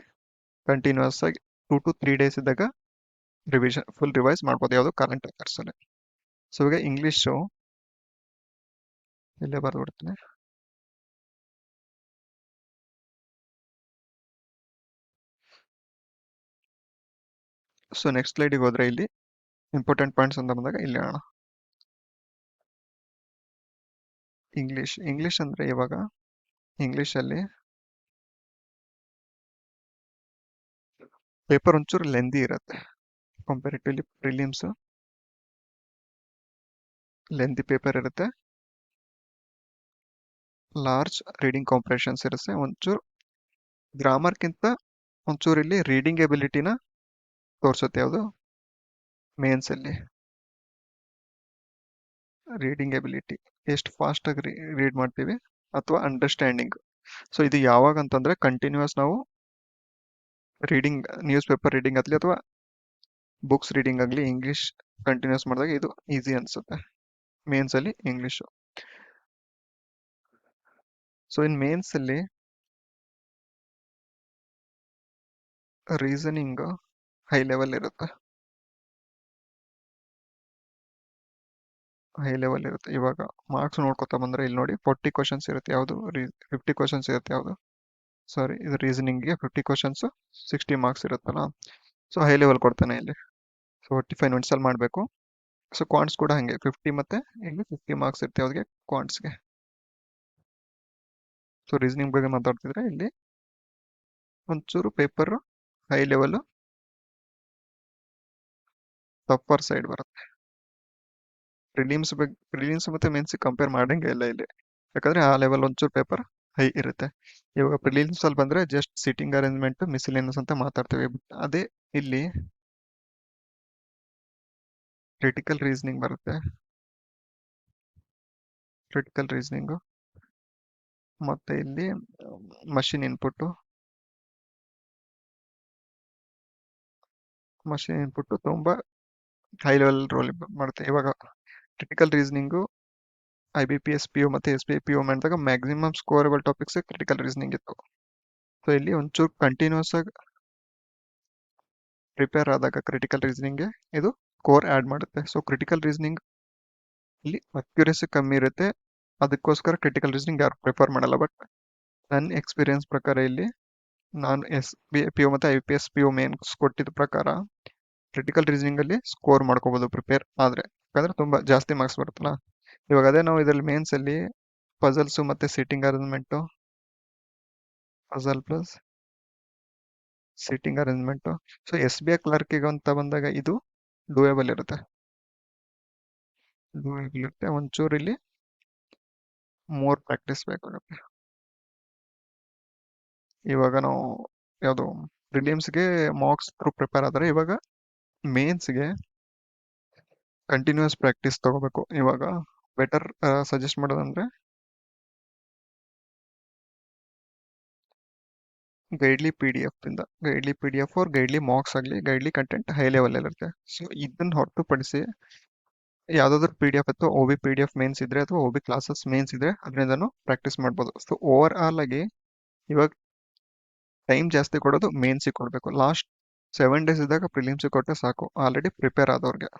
ಕಂಟಿನ್ಯೂಸ್ ಆಗಿ ಟೂ ಟು ತ್ರೀ ಡೇಸ್ ಇದ್ದಾಗ ರಿವಿಷನ್ ಫುಲ್ ರಿವೈಸ್ ಮಾಡ್ಬೋದು. ಯಾವುದು ಕರೆಂಟ್ ಅಫೇರ್ಸಲ್ಲಿ ಸೊ ಈಗ ಇಂಗ್ಲೀಷು ಇಲ್ಲೇ ಬರೆದ್ಬಿಡ್ತೀನಿ. ಸೊ ನೆಕ್ಸ್ಟ್ ಸ್ಲೈಡಿಗೆ ಹೋದ್ರೆ ಇಲ್ಲಿ ಇಂಪಾರ್ಟೆಂಟ್ ಪಾಯಿಂಟ್ಸ್ ಅಂತ ಬಂದಾಗ ಇಲ್ಲಿ ಹೇಳೋಣ ಇಂಗ್ಲಿಷ್ ಇಂಗ್ಲಿಷ್ ಅಂದ್ರೆ ಇವಾಗ ಇಂಗ್ಲೀಷಲ್ಲಿ ಪೇಪರ್ ಒಂಚೂರು ಲೆಂದಿ ಇರುತ್ತೆ. ಕಂಪೇರಿಟಿವ್ಲಿ ಪ್ರಿಲಿಮ್ಸ್ ಲೆಂತಿ ಪೇಪರ್ ಇರುತ್ತೆ ಲಾರ್ಜ್ ರೀಡಿಂಗ್ ಕಾಂಪ್ರೆಷನ್ಸ್ ಇರುತ್ತೆ ಒಂಚೂರು ಗ್ರಾಮರ್ಗಿಂತ ಒಂಚೂರು ಇಲ್ಲಿ ರೀಡಿಂಗ್ ಎಬಿಲಿಟಿನ ತೋರಿಸುತ್ತೆ ಯಾವುದು? ಮೇನ್ಸ್ ಅಲ್ಲಿ. ರೀಡಿಂಗ್ ಎಬಿಲಿಟಿ ಎಷ್ಟು ಫಾಸ್ಟಾಗಿ ರೀಡ್ ಮಾಡ್ತೀವಿ? ಅಥವಾ ಅಂಡರ್ಸ್ಟ್ಯಾಂಡಿಂಗ್ ಸೊ ಇದು ಯಾವಾಗ ಅಂತಂದರೆ ಕಂಟಿನ್ಯೂಸ್ ನಾವು ರೀಡಿಂಗ್ ನ್ಯೂಸ್ ಪೇಪರ್ ರೀಡಿಂಗ್ ಆಗಲಿ ಅಥವಾ ಬುಕ್ಸ್ ರೀಡಿಂಗ್ ಆಗಲಿ ಇಂಗ್ಲಿಷ್ ಕಂಟಿನ್ಯೂಸ್ ಮಾಡಿದಾಗ ಇದು ಈಸಿ ಅನಿಸುತ್ತೆ. ಮೇನ್ಸಲ್ಲಿ ಇಂಗ್ಲೀಷು ಸೊ ಇನ್ ಮೇನ್ಸಲ್ಲಿ ರೀಸನಿಂಗ್ ಹೈ ಲೆವೆಲ್ ಇರುತ್ತೆ. ಹೈ ಲೆವೆಲ್ ಇರುತ್ತೆ. ಇವಾಗ ಮಾರ್ಕ್ಸ್ ನೋಡ್ಕೊತಾ ಬಂದರೆ ಇಲ್ಲಿ ನೋಡಿ ಫೋರ್ಟಿ ಕ್ವಶನ್ಸ್ ಇರುತ್ತೆ. ಯಾವುದು? ಫಿಫ್ಟಿ ಕ್ವಶನ್ಸ್ ಇರುತ್ತೆ ಯಾವುದು? ಸಾರಿ ಇದು ರೀಸನಿಂಗ್ಗೆ ಫಿಫ್ಟಿ ಕ್ವಶನ್ಸ್ ಸಿಕ್ಸ್ಟಿ ಮಾರ್ಕ್ಸ್ ಇರುತ್ತಲ್ಲ? ಸೊ ಹೈ ಲೆವೆಲ್ ಕೊಡ್ತಾನೆ ಇಲ್ಲಿ. ಸೊ ಫೋರ್ಟಿ ಫೈವ್ ಮಾಡಬೇಕು. ಸೊ ಕ್ವಾಂಟ್ಸ್ ಕೂಡ ಹಾಗೆ ಫಿಫ್ಟಿ ಮತ್ತು ಇಲ್ಲಿ ಫಿಫ್ಟಿ ಮಾರ್ಕ್ಸ್ ಇರುತ್ತೆ ಅವ್ರಿಗೆ ಕ್ವಾಂಟ್ಸ್ಗೆ ಸೊ ರೀಸನಿಂಗ್ ಬಗ್ಗೆ ಮಾತಾಡ್ತಿದ್ರೆ ಇಲ್ಲಿ ಒಂಚೂರು paper high level tougher side ಬರುತ್ತೆ. ಪ್ರಿಲಿಮ್ಸ್ ಬಗ್ಗೆ ಪ್ರಿಲಿಮ್ಸ್ ಮತ್ತು ಮೆನ್ಸಿಗೆ ಕಂಪೇರ್ ಮಾಡಂಗೆ ಇಲ್ಲ ಇಲ್ಲಿ. ಯಾಕಂದರೆ ಆ ಲೆವೆಲ್ ಒಂಚೂರು ಪೇಪರ್ ಹೈ ಇರುತ್ತೆ. ಇವಾಗ ಪ್ರಿಲಿಮ್ಸ್ ಬಂದರೆ ಜಸ್ಟ್ ಸಿಟ್ಟಿಂಗ್ ಅರೇಂಜ್ಮೆಂಟ್ ಮಿಸಿಲಿನಸ್ ಅಂತ ಮಾತಾಡ್ತೀವಿ. ಅದೇ ಇಲ್ಲಿ ಕ್ರಿಟಿಕಲ್ ರೀಸನಿಂಗ್ ಬರುತ್ತೆ. ಕ್ರಿಟಿಕಲ್ ರೀಸನಿಂಗು ಮತ್ತು ಇಲ್ಲಿ ಮಷಿನ್ ಇನ್ಪುಟ್ಟು ಮಷಿನ್ ಇನ್ಪುಟ್ಟು ತುಂಬ ಹೈ ಲೆವೆಲ್ ರೋಲ್ ಮಾಡುತ್ತೆ. ಇವಾಗ critical reasoning I B P S P U ಮತ್ತು ಎಸ್ ಬಿ ಪಿ ಯು ಮಾಡಿದಾಗ maximum scorable topics critical reasoning ಇತ್ತು. ಸೊ ಇಲ್ಲಿ ಒಂಚೂರು ಕಂಟಿನ್ಯೂಸ್ ಆಗಿ ಪ್ರಿಪೇರ್ ಆದಾಗ ಕ್ರಿಟಿಕಲ್ ರೀಸನಿಂಗ್ಗೆ ಇದು ಸ್ಕೋರ್ ಆ್ಯಡ್ ಮಾಡುತ್ತೆ. ಸೊ ಕ್ರಿಟಿಕಲ್ ರೀಸನಿಂಗ್ ಇಲ್ಲಿ ಅಕ್ಯುರೇಸಿ ಕಮ್ಮಿ ಇರುತ್ತೆ. ಅದಕ್ಕೋಸ್ಕರ ಕ್ರಿಟಿಕಲ್ ರೀಸನಿಂಗ್ ಯಾರು ಪ್ರಿಫರ್ ಮಾಡಲ್ಲ. ಬಟ್ ನನ್ನ ಎಕ್ಸ್ಪೀರಿಯನ್ಸ್ ಪ್ರಕಾರ ಇಲ್ಲಿ ನಾನು ಎಸ್ ಬಿ ಪಿ ಯು ಮತ್ತು I P S P U mains ಕೊಟ್ಟಿದ್ದ ಪ್ರಕಾರ ಕ್ರಿಟಿಕಲ್ ರೀಸನಿಂಗಲ್ಲಿ ಸ್ಕೋರ್ ಮಾಡ್ಕೋಬೋದು ಪ್ರಿಪೇರ್ ಆದರೆ ಯಾಕಂದರೆ ತುಂಬ ಜಾಸ್ತಿ ಮಾರ್ಕ್ಸ್ ಬರುತ್ತಲ್ಲ. ಇವಾಗ ಅದೇ ನಾವು ಇದರಲ್ಲಿ ಮೇನ್ಸಲ್ಲಿ ಪಜಲ್ಸು ಮತ್ತು sitting arrangement puzzle plus sitting arrangement so S B I ಕ್ಲರ್ಕಿಗೆ ಅಂತ ಬಂದಾಗ ಇದು ಡೂಯಬಲ್ ಇರುತ್ತೆ. ಡೂಯಬಲ್ ಇರುತ್ತೆ. ಒಂಚೂರು ಇಲ್ಲಿ ಮೋರ್ ಪ್ರಾಕ್ಟೀಸ್ ಬೇಕಾಗುತ್ತೆ. ಇವಾಗ ನಾವು ಯಾವುದು ಪ್ರಿಲಿಮ್ಸ್ಗೆ ಮಾರ್ಕ್ಸ್ ಥ್ರೂ ಪ್ರಿಪೇರ್ ಆದರೆ ಇವಾಗ ಮೇನ್ಸ್ಗೆ ಕಂಟಿನ್ಯೂಸ್ ಪ್ರಾಕ್ಟೀಸ್ ತಗೋಬೇಕು. ಇವಾಗ ಬೆಟರ್ ಸಜೆಸ್ಟ್ ಮಾಡೋದಂದ್ರೆ ಗೈಡ್ಲಿ ಪಿ ಡಿ ಎಫ್ ಇಂದ Guidely P D F Guidely marks ಆಗಲಿ ಗೈಡ್ಲಿ ಕಂಟೆಂಟ್ ಹೈ ಲೆವೆಲ್ ಇರುತ್ತೆ. ಸೊ ಇದನ್ನ ಹೊರತುಪಡಿಸಿ ಯಾವ್ದಾದ್ರು ಪಿ ಡಿ ಎಫ್ ಅಥವಾ O B P D F mains ಇದ್ರೆ ಅಥವಾ ಓ ಬಿ ಕ್ಲಾಸಸ್ ಮೇನ್ಸ್ ಇದ್ರೆ ಅದರಿಂದನೂ ಪ್ರಾಕ್ಟೀಸ್ ಮಾಡ್ಬೋದು. ಸೊ ಓವರ್ ಆಲ್ ಆಗಿ ಇವಾಗ ಟೈಮ್ ಜಾಸ್ತಿ ಕೊಡೋದು ಮೇನ್ಸಿಗೆ ಕೊಡಬೇಕು. ಲಾಸ್ಟ್ ಸೆವೆನ್ ಡೇಸ್ ಇದ್ದಾಗ ಪ್ರಿಲಿಮ್ಸಿಗೆ ಕೊಟ್ಟರೆ ಸಾಕು. ಆಲ್ರೆಡಿ ಪ್ರಿಪೇರ್ ಆದವ್ರಿಗೆ.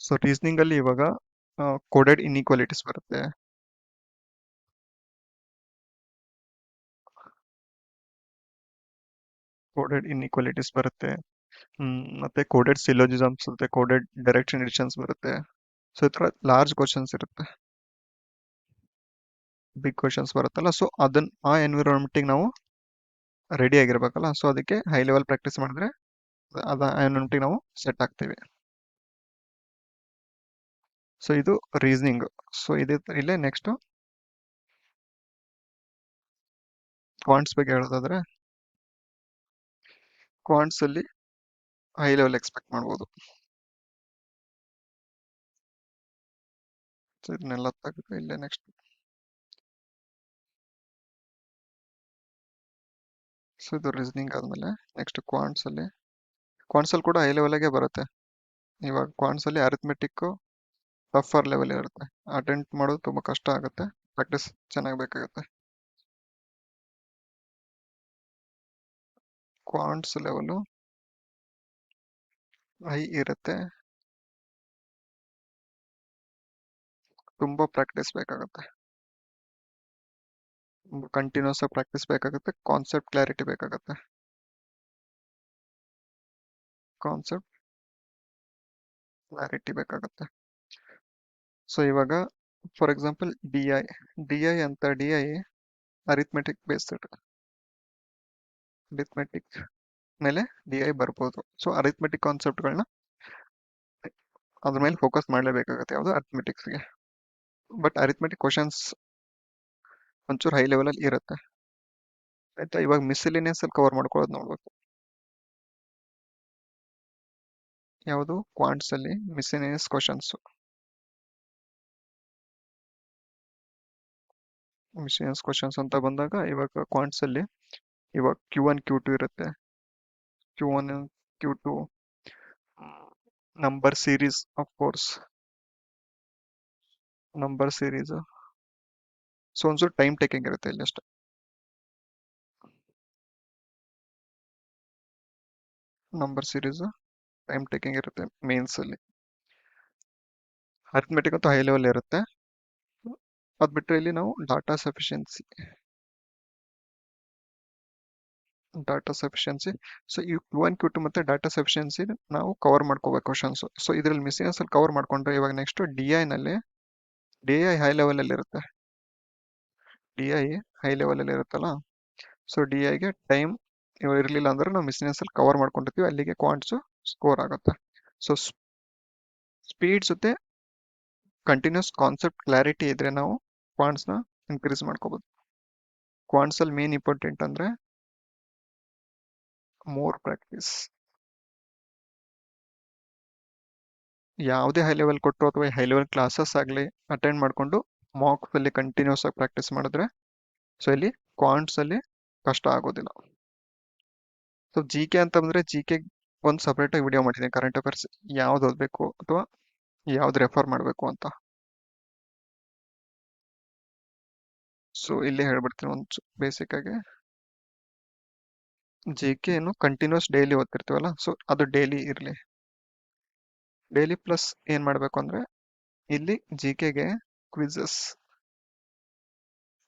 ಸೊ ರೀಸನಿಂಗ್ ಅಲ್ಲಿ ಇವಾಗ ಕೋಡೆಡ್ ಇನ್ಇಕ್ವಾಲಿಟೀಸ್ ಬರುತ್ತೆ. ಕೋಡೆಡ್ ಇನ್ಇಕ್ವಾಲಿಟೀಸ್ ಬರುತ್ತೆ. ಮತ್ತೆ ಕೋಡೆಡ್ ಸಿಲೋಜಿಸಮ್ಸ್ ಮತ್ತೆ ಕೋಡೆಡ್ ಡೈರೆಕ್ಷನ್ ಎಡಿಷನ್ಸ್ ಬರುತ್ತೆ. ಸೊ ಈ ತರ ಲಾರ್ಜ್ ಕ್ವಶನ್ಸ್ ಇರುತ್ತೆ. ಬಿಗ್ ಕ್ವಶನ್ಸ್ ಬರುತ್ತಲ್ಲ ಸೊ ಅದನ್ನ ಆ ಎನ್ವಿರಾನ್ಮೆಂಟಿಗೆ ನಾವು ರೆಡಿ ಆಗಿರ್ಬೇಕಲ್ಲ ಸೊ ಅದಕ್ಕೆ ಹೈ ಲೆವೆಲ್ ಪ್ರಾಕ್ಟೀಸ್ ಮಾಡಿದ್ರೆ ಅದ ಎನ್ವಿರಾನ್ಮೆಂಟಿಗೆ ನಾವು ಸೆಟ್ ಆಗ್ತೀವಿ. ಸೊ ಇದು ರೀಸನಿಂಗ್ ಸೊ ಇದೇ ಇಲ್ಲೇ ನೆಕ್ಸ್ಟ್ ಪಾಯಿಂಟ್ಸ್ ಬಗ್ಗೆ ಹೇಳೋದಾದ್ರೆ ಕ್ವಾಂಟ್ಸ್ ಅಲ್ಲಿ ಹೈ ಲೆವೆಲ್ ಎಕ್ಸ್ಪೆಕ್ಟ್ ಮಾಡಬಹುದು ಇದನ್ನೆಲ್ಲ ತೆಗೆದು ಇಲ್ಲೇ ನೆಕ್ಸ್ಟ್ ಸೊ ಇದು ರೀಸನಿಂಗ್ ಆದ್ಮೇಲೆ ನೆಕ್ಸ್ಟ್ ಕ್ವಾಂಟ್ಸ್ ಅಲ್ಲಿ ಕ್ವಾಂಟ್ಸ್ ಅಲ್ಲಿ ಕೂಡ ಹೈ ಲೆವೆಲ್ಗೆ ಬರುತ್ತೆ. ಇವಾಗ ಕ್ವಾಂಟ್ಸ್ ಅಲ್ಲಿ ಅರಿಥ್ಮೆಟಿಕ್ ಟಫರ್ ಲೆವೆಲ್ ಇರುತ್ತೆ. ಅಟೆಂಪ್ಟ್ ಮಾಡೋದು ತುಂಬಾ ಕಷ್ಟ ಆಗುತ್ತೆ. ಪ್ರಾಕ್ಟೀಸ್ ಚೆನ್ನಾಗಿ ಬೇಕಾಗುತ್ತೆ. ಕ್ವಾಂಟ್ಸ್ ಲೆವೆಲು ಹೈ ಇರುತ್ತೆ. ತುಂಬ ಪ್ರಾಕ್ಟೀಸ್ ಬೇಕಾಗುತ್ತೆ. ಕಂಟಿನ್ಯೂಸ್ ಆಗಿ ಪ್ರಾಕ್ಟೀಸ್ ಬೇಕಾಗುತ್ತೆ ಕಾನ್ಸೆಪ್ಟ್ ಕ್ಲಾರಿಟಿ ಬೇಕಾಗುತ್ತೆ. ಕಾನ್ಸೆಪ್ಟ್ ಕ್ಲಾರಿಟಿ ಬೇಕಾಗುತ್ತೆ. ಸೊ ಇವಾಗ for example D I D I ಅಂತ D I arithmetic based arithmetic ಮೇಲೆ ಡಿ ಐ ಬರ್ಬೋದು. ಸೊ ಅರಿಥ್ಮೆಟಿಕ್ ಕಾನ್ಸೆಪ್ಟ್ಗಳನ್ನ ಅದ್ರ ಮೇಲೆ ಫೋಕಸ್ ಮಾಡಲೇಬೇಕಾಗುತ್ತೆ ಯಾವುದು ಅರಿಥ್ಮೆಟಿಕ್ಸ್ಗೆ ಬಟ್ ಅರಿಥ್ಮೆಟಿಕ್ ಕ್ವಶನ್ಸ್ ಒಂಚೂರು ಹೈ ಲೆವೆಲಲ್ಲಿ ಇರುತ್ತೆ. ಆಯಿತಾ? ಇವಾಗ ಮಿಸ್ಲಿನಿಯಸ್ ಅಲ್ಲಿ ಕವರ್ ಮಾಡ್ಕೊಳ್ಳೋದು ನೋಡ್ಬೇಕು. ಯಾವುದು? ಕ್ವಾಂಟ್ಸ್ ಅಲ್ಲಿ ಮಿಸ್ಲಿನಿಯಸ್ ಕ್ವಶನ್ಸ್ ಮಿಸ್ಲಿನಿಯಸ್ ಕ್ವಶನ್ಸ್ ಅಂತ ಬಂದಾಗ ಇವಾಗ ಕ್ವಾಂಟ್ಸ್ ಅಲ್ಲಿ ಇವಾಗ ಕ್ಯೂ ಒನ್ ಕ್ಯೂ ಟು ಇರುತ್ತೆ. Q one Q two number series of course number series so ಒಂಚೂರು ಟೈಮ್ ಟೇಕಿಂಗ್ ಇರುತ್ತೆ ಇಲ್ಲಿ ಅಷ್ಟೇ. ನಂಬರ್ ಸೀರೀಸ್ ಟೈಮ್ ಟೇಕಿಂಗ್ ಇರುತ್ತೆ ಮೇನ್ಸ್ ಅಲ್ಲಿ. ಅರ್ಥಮೆಟಿಕ್ ಅಂತೂ ಹೈ ಲೆವೆಲ್ ಇರುತ್ತೆ. ಅದ್ ಬಿಟ್ಟರೆ ಇಲ್ಲಿ ನಾವು data sufficiency data sufficiency so ಈ ಕ್ಯೂ ಒನ್ ಕ್ಯೂ ಟು ಮತ್ತು ಡಾಟಾ ಸಫಿಷಿಯನ್ಸಿ ನಾವು ಕವರ್ ಮಾಡ್ಕೋಬೇಕು ಕ್ವಶನ್ಸ್ ಸೊ ಇದರಲ್ಲಿ ಮಿಸ್ಸಿನಸ್ ಅಲ್ಲಿ ಕವರ್ ಮಾಡ್ಕೊಂಡ್ರೆ ಇವಾಗ ನೆಕ್ಸ್ಟ್ ಡಿ ಐನಲ್ಲಿ ನಲ್ಲಿ ಡಿ ಐ ಹೈ ಅಲ್ಲಿ ಇರುತ್ತೆ. ಡಿ ಐ ಹೈ ಲೆವೆಲಲ್ಲಿ ಇರುತ್ತಲ್ಲ? ಸೊ ಡಿ ಐಗೆ ಟೈಮ್ ಇವಾಗ ಇರಲಿಲ್ಲ ಅಂದ್ರೆ ನಾವು ಮಿಸ್ಸಿನಸ್ ಅಲ್ಲಿ ಕವರ್ ಮಾಡ್ಕೊಂಡಿರ್ತೀವಿ. ಅಲ್ಲಿಗೆ ಕ್ವಾಂಟ್ಸು ಸ್ಕೋರ್ ಆಗುತ್ತೆ. ಸೊ ಸ್ಪೀಡ್ ಜೊತೆ ಕಂಟಿನ್ಯೂಸ್ ಕಾನ್ಸೆಪ್ಟ್ ಕ್ಲಾರಿಟಿ ಇದ್ರೆ ನಾವು ಕ್ವಾಂಟ್ಸ್ನ ಇನ್ಕ್ರೀಸ್ ಮಾಡ್ಕೋಬೋದು. ಕ್ವಾಂಟ್ಸಲ್ಲಿ ಮೇನ್ ಇಂಪಾರ್ಟೆಂಟ್ ಅಂದ್ರೆ ಮೋರ್ ಪ್ರಾಕ್ಟೀಸ್ ಯಾವುದೇ ಹೈ ಲೆವೆಲ್ ಕೊಟ್ಟರು ಅಥವಾ ಹೈ ಲೆವೆಲ್ ಕ್ಲಾಸಸ್ ಆಗಲಿ ಅಟೆಂಡ್ ಮಾಡಿಕೊಂಡು ಮಾರ್ಕ್ಸ್ ಅಲ್ಲಿ ಕಂಟಿನ್ಯೂಸ್ ಆಗಿ ಪ್ರಾಕ್ಟೀಸ್ ಮಾಡಿದ್ರೆ ಸೊ ಇಲ್ಲಿ ಕ್ವಾಂಟ್ಸ್ ಅಲ್ಲಿ ಕಷ್ಟ ಆಗೋದಿಲ್ಲ. ಸೊ ಜಿ ಕೆ ಅಂತ ಬಂದರೆ ಜಿ ಕೆ ಒಂದು ಸಪ್ರೇಟ್ ಆಗಿ ವಿಡಿಯೋ ಮಾಡಿದ್ದೀನಿ ಕರೆಂಟ್ ಅಫೇರ್ಸ್ ಯಾವ್ದು ಓದಬೇಕು ಅಥವಾ ಯಾವ್ದು ರೆಫರ್ ಮಾಡಬೇಕು ಅಂತ. ಸೊ ಇಲ್ಲೇ ಹೇಳ್ಬಿಡ್ತೀನಿ ಒಂದು ಬೇಸಿಕ್ ಆಗಿ. ಜಿ ಕೆ ಏನು ಕಂಟಿನ್ಯೂಸ್ ಡೈಲಿ ಓದ್ತಿರ್ತೀವಲ್ಲ ಸೊ ಅದು ಡೈಲಿ ಇರಲಿ. ಡೈಲಿ ಪ್ಲಸ್ ಏನು ಮಾಡಬೇಕು ಅಂದರೆ, ಇಲ್ಲಿ ಜಿ ಕೆಗೆ ಕ್ವಿಝಸ್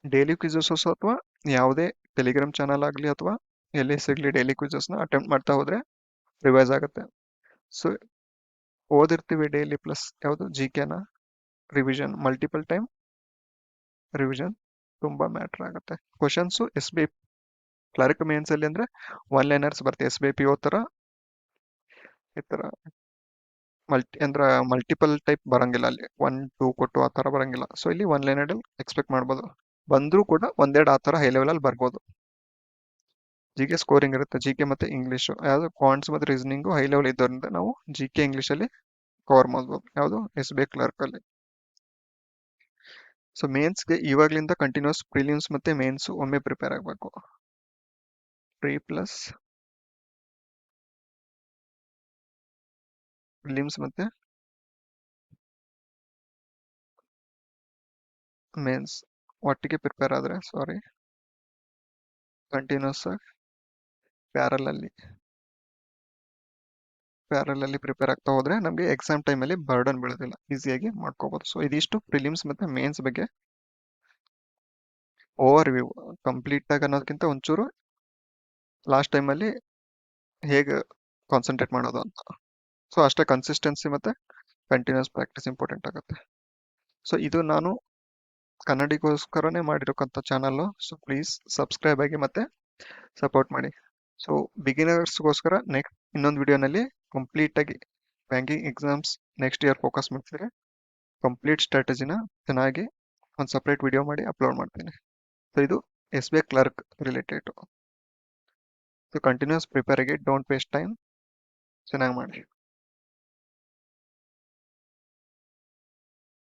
ಡೈಲಿ ಕ್ವಿಜಸ್ ಅಥವಾ ಯಾವುದೇ ಟೆಲಿಗ್ರಾಮ್ ಚಾನಲ್ ಆಗಲಿ ಅಥವಾ ಎಲ್ಲಿ ಸಿಗಲಿ ಡೈಲಿ ಕ್ವಿಝಸ್ನ ಅಟೆಂಪ್ಟ್ ಮಾಡ್ತಾ ಹೋದ್ರೆ ರಿವೈಸ್ ಆಗುತ್ತೆ. ಸೊ ಓದಿರ್ತೀವಿ ಡೈಲಿ ಪ್ಲಸ್ ಯಾವುದು ಜಿ ಕೆನ ರಿವಿಷನ್ ಮಲ್ಟಿಪಲ್ ಟೈಮ್ ರಿವಿಷನ್ ತುಂಬ ಮ್ಯಾಟ್ರ್ ಆಗುತ್ತೆ. Questions S B clerk mains ಅಲ್ಲಿ ಅಂದ್ರೆ ಒನ್ ಲೈನರ್ಸ್ ಬರುತ್ತೆ ಎಸ್ ಬಿ ಪಿ ಓ ತರ ಈ ತರ ಮಲ್ಟಿ ಅಂದ್ರೆ ಮಲ್ಟಿಪಲ್ ಟೈಪ್ ಬರಂಗಿಲ್ಲ ಅಲ್ಲಿ. ಒನ್ ಟೂ ಕೊಟ್ಟು ಆ ತರ ಬರಂಗಿಲ್ಲ. ಸೊ ಇಲ್ಲಿ ಒನ್ ಲೈನರ್ ಎಕ್ಸ್ಪೆಕ್ಟ್ ಮಾಡ್ಬೋದು. ಬಂದರೂ ಕೂಡ ಒಂದೆರಡು ಆ ತರ ಹೈ ಲೆವೆಲ್ ಅಲ್ಲಿ ಬರ್ಬೋದು. ಜಿ ಕೆ ಸ್ಕೋರಿಂಗ್ ಇರುತ್ತೆ. ಜಿ ಕೆ ಮತ್ತೆ ಇಂಗ್ಲಿಷ್ ಯಾವುದು ಕ್ವಾಂಟ್ಸ್ ಮತ್ತೆ ರೀಸನಿಂಗು ಹೈ ಲೆವೆಲ್ ಇದ್ದರಿಂದ ನಾವು ಜಿ ಕೆ ಇಂಗ್ಲೀಷಲ್ಲಿ ಅಲ್ಲಿ ಕವರ್ ಮಾಡ್ಬೋದು. ಯಾವುದು? ಎಸ್ ಬಿ ಕ್ಲರ್ಕ್ ಅಲ್ಲಿ. ಸೊ ಮೇನ್ಸ್ಗೆ ಇವಾಗ್ಲಿಂದ ಕಂಟಿನ್ಯೂಸ್ ಪ್ರಿಲಿಮ್ಸ್ ಮತ್ತೆ ಮೇನ್ಸ್ ಒಮ್ಮೆ ಪ್ರಿಪೇರ್ ಆಗಬೇಕು. ಪ್ರೀ ಪ್ಲಸ್ ಪ್ರಿಲಿಮ್ಸ್ ಮತ್ತೆ? ಮೇನ್ಸ್ ಒಟ್ಟಿಗೆ ಪ್ರಿಪೇರ್ ಆದರೆ ಸಾರಿ ಕಂಟಿನ್ಯೂಸ್ ಆಗಿ ಪ್ಯಾರಲಲ್ಲಿ ಪ್ಯಾರಲಲ್ಲಿ ಪ್ರಿಪೇರ್ ಆಗ್ತಾ ಹೋದ್ರೆ ನಮಗೆ ಎಕ್ಸಾಮ್ ಟೈಮಲ್ಲಿ ಬರ್ಡನ್ ಬೀಳೋದಿಲ್ಲ. ಈಸಿಯಾಗಿ ಮಾಡ್ಕೋಬೋದು. ಸೊ ಇದಿಷ್ಟು ಪ್ರಿಲಿಮ್ಸ್ ಮತ್ತೆ ಮೇನ್ಸ್ ಬಗ್ಗೆ ಓವರ್ ವ್ಯೂ ಕಂಪ್ಲೀಟ್ ಆಗಿ ಅನ್ನೋದಕ್ಕಿಂತ ಒಂಚೂರು ಲಾಸ್ಟ್ ಟೈಮಲ್ಲಿ ಹೇಗೆ ಕಾನ್ಸಂಟ್ರೇಟ್ ಮಾಡೋದು ಅಂತ. ಸೊ ಅಷ್ಟೇ ಕನ್ಸಿಸ್ಟೆನ್ಸಿ ಮತ್ತೆ ಕಂಟಿನ್ಯೂಸ್ ಪ್ರಾಕ್ಟೀಸ್ ಇಂಪಾರ್ಟೆಂಟ್ ಆಗುತ್ತೆ. ಸೊ ಇದು ನಾನು ಕನ್ನಡಿಗೋಸ್ಕರನೇ ಮಾಡಿರೋಕ್ಕಂಥ ಚಾನಲ್ಲು ಸೊ ಪ್ಲೀಸ್ ಸಬ್ಸ್ಕ್ರೈಬ್ ಆಗಿ ಮತ್ತೆ ಸಪೋರ್ಟ್ ಮಾಡಿ. ಸೊ ಬಿಗಿನರ್ಸ್ಗೋಸ್ಕರ ನೆಕ್ಸ್ಟ್ ಇನ್ನೊಂದು ವಿಡಿಯೋನಲ್ಲಿ ಕಂಪ್ಲೀಟ್ ಆಗಿ banking exams next year focus ಮಾಡ್ತಿದ್ರೆ ಕಂಪ್ಲೀಟ್ ಸ್ಟ್ರಾಟಜಿನ ಚೆನ್ನಾಗಿ ಒಂದು ಸಪ್ರೇಟ್ ವಿಡಿಯೋ ಮಾಡಿ ಅಪ್ಲೋಡ್ ಮಾಡ್ತೀನಿ. ಸೊ ಇದು S B I clerk related so continuous prepare ಆಗಿ ಡೋಂಟ್ ವೇಸ್ಟ್ ಟೈಮ್ ಚೆನ್ನಾಗಿ ಮಾಡಿ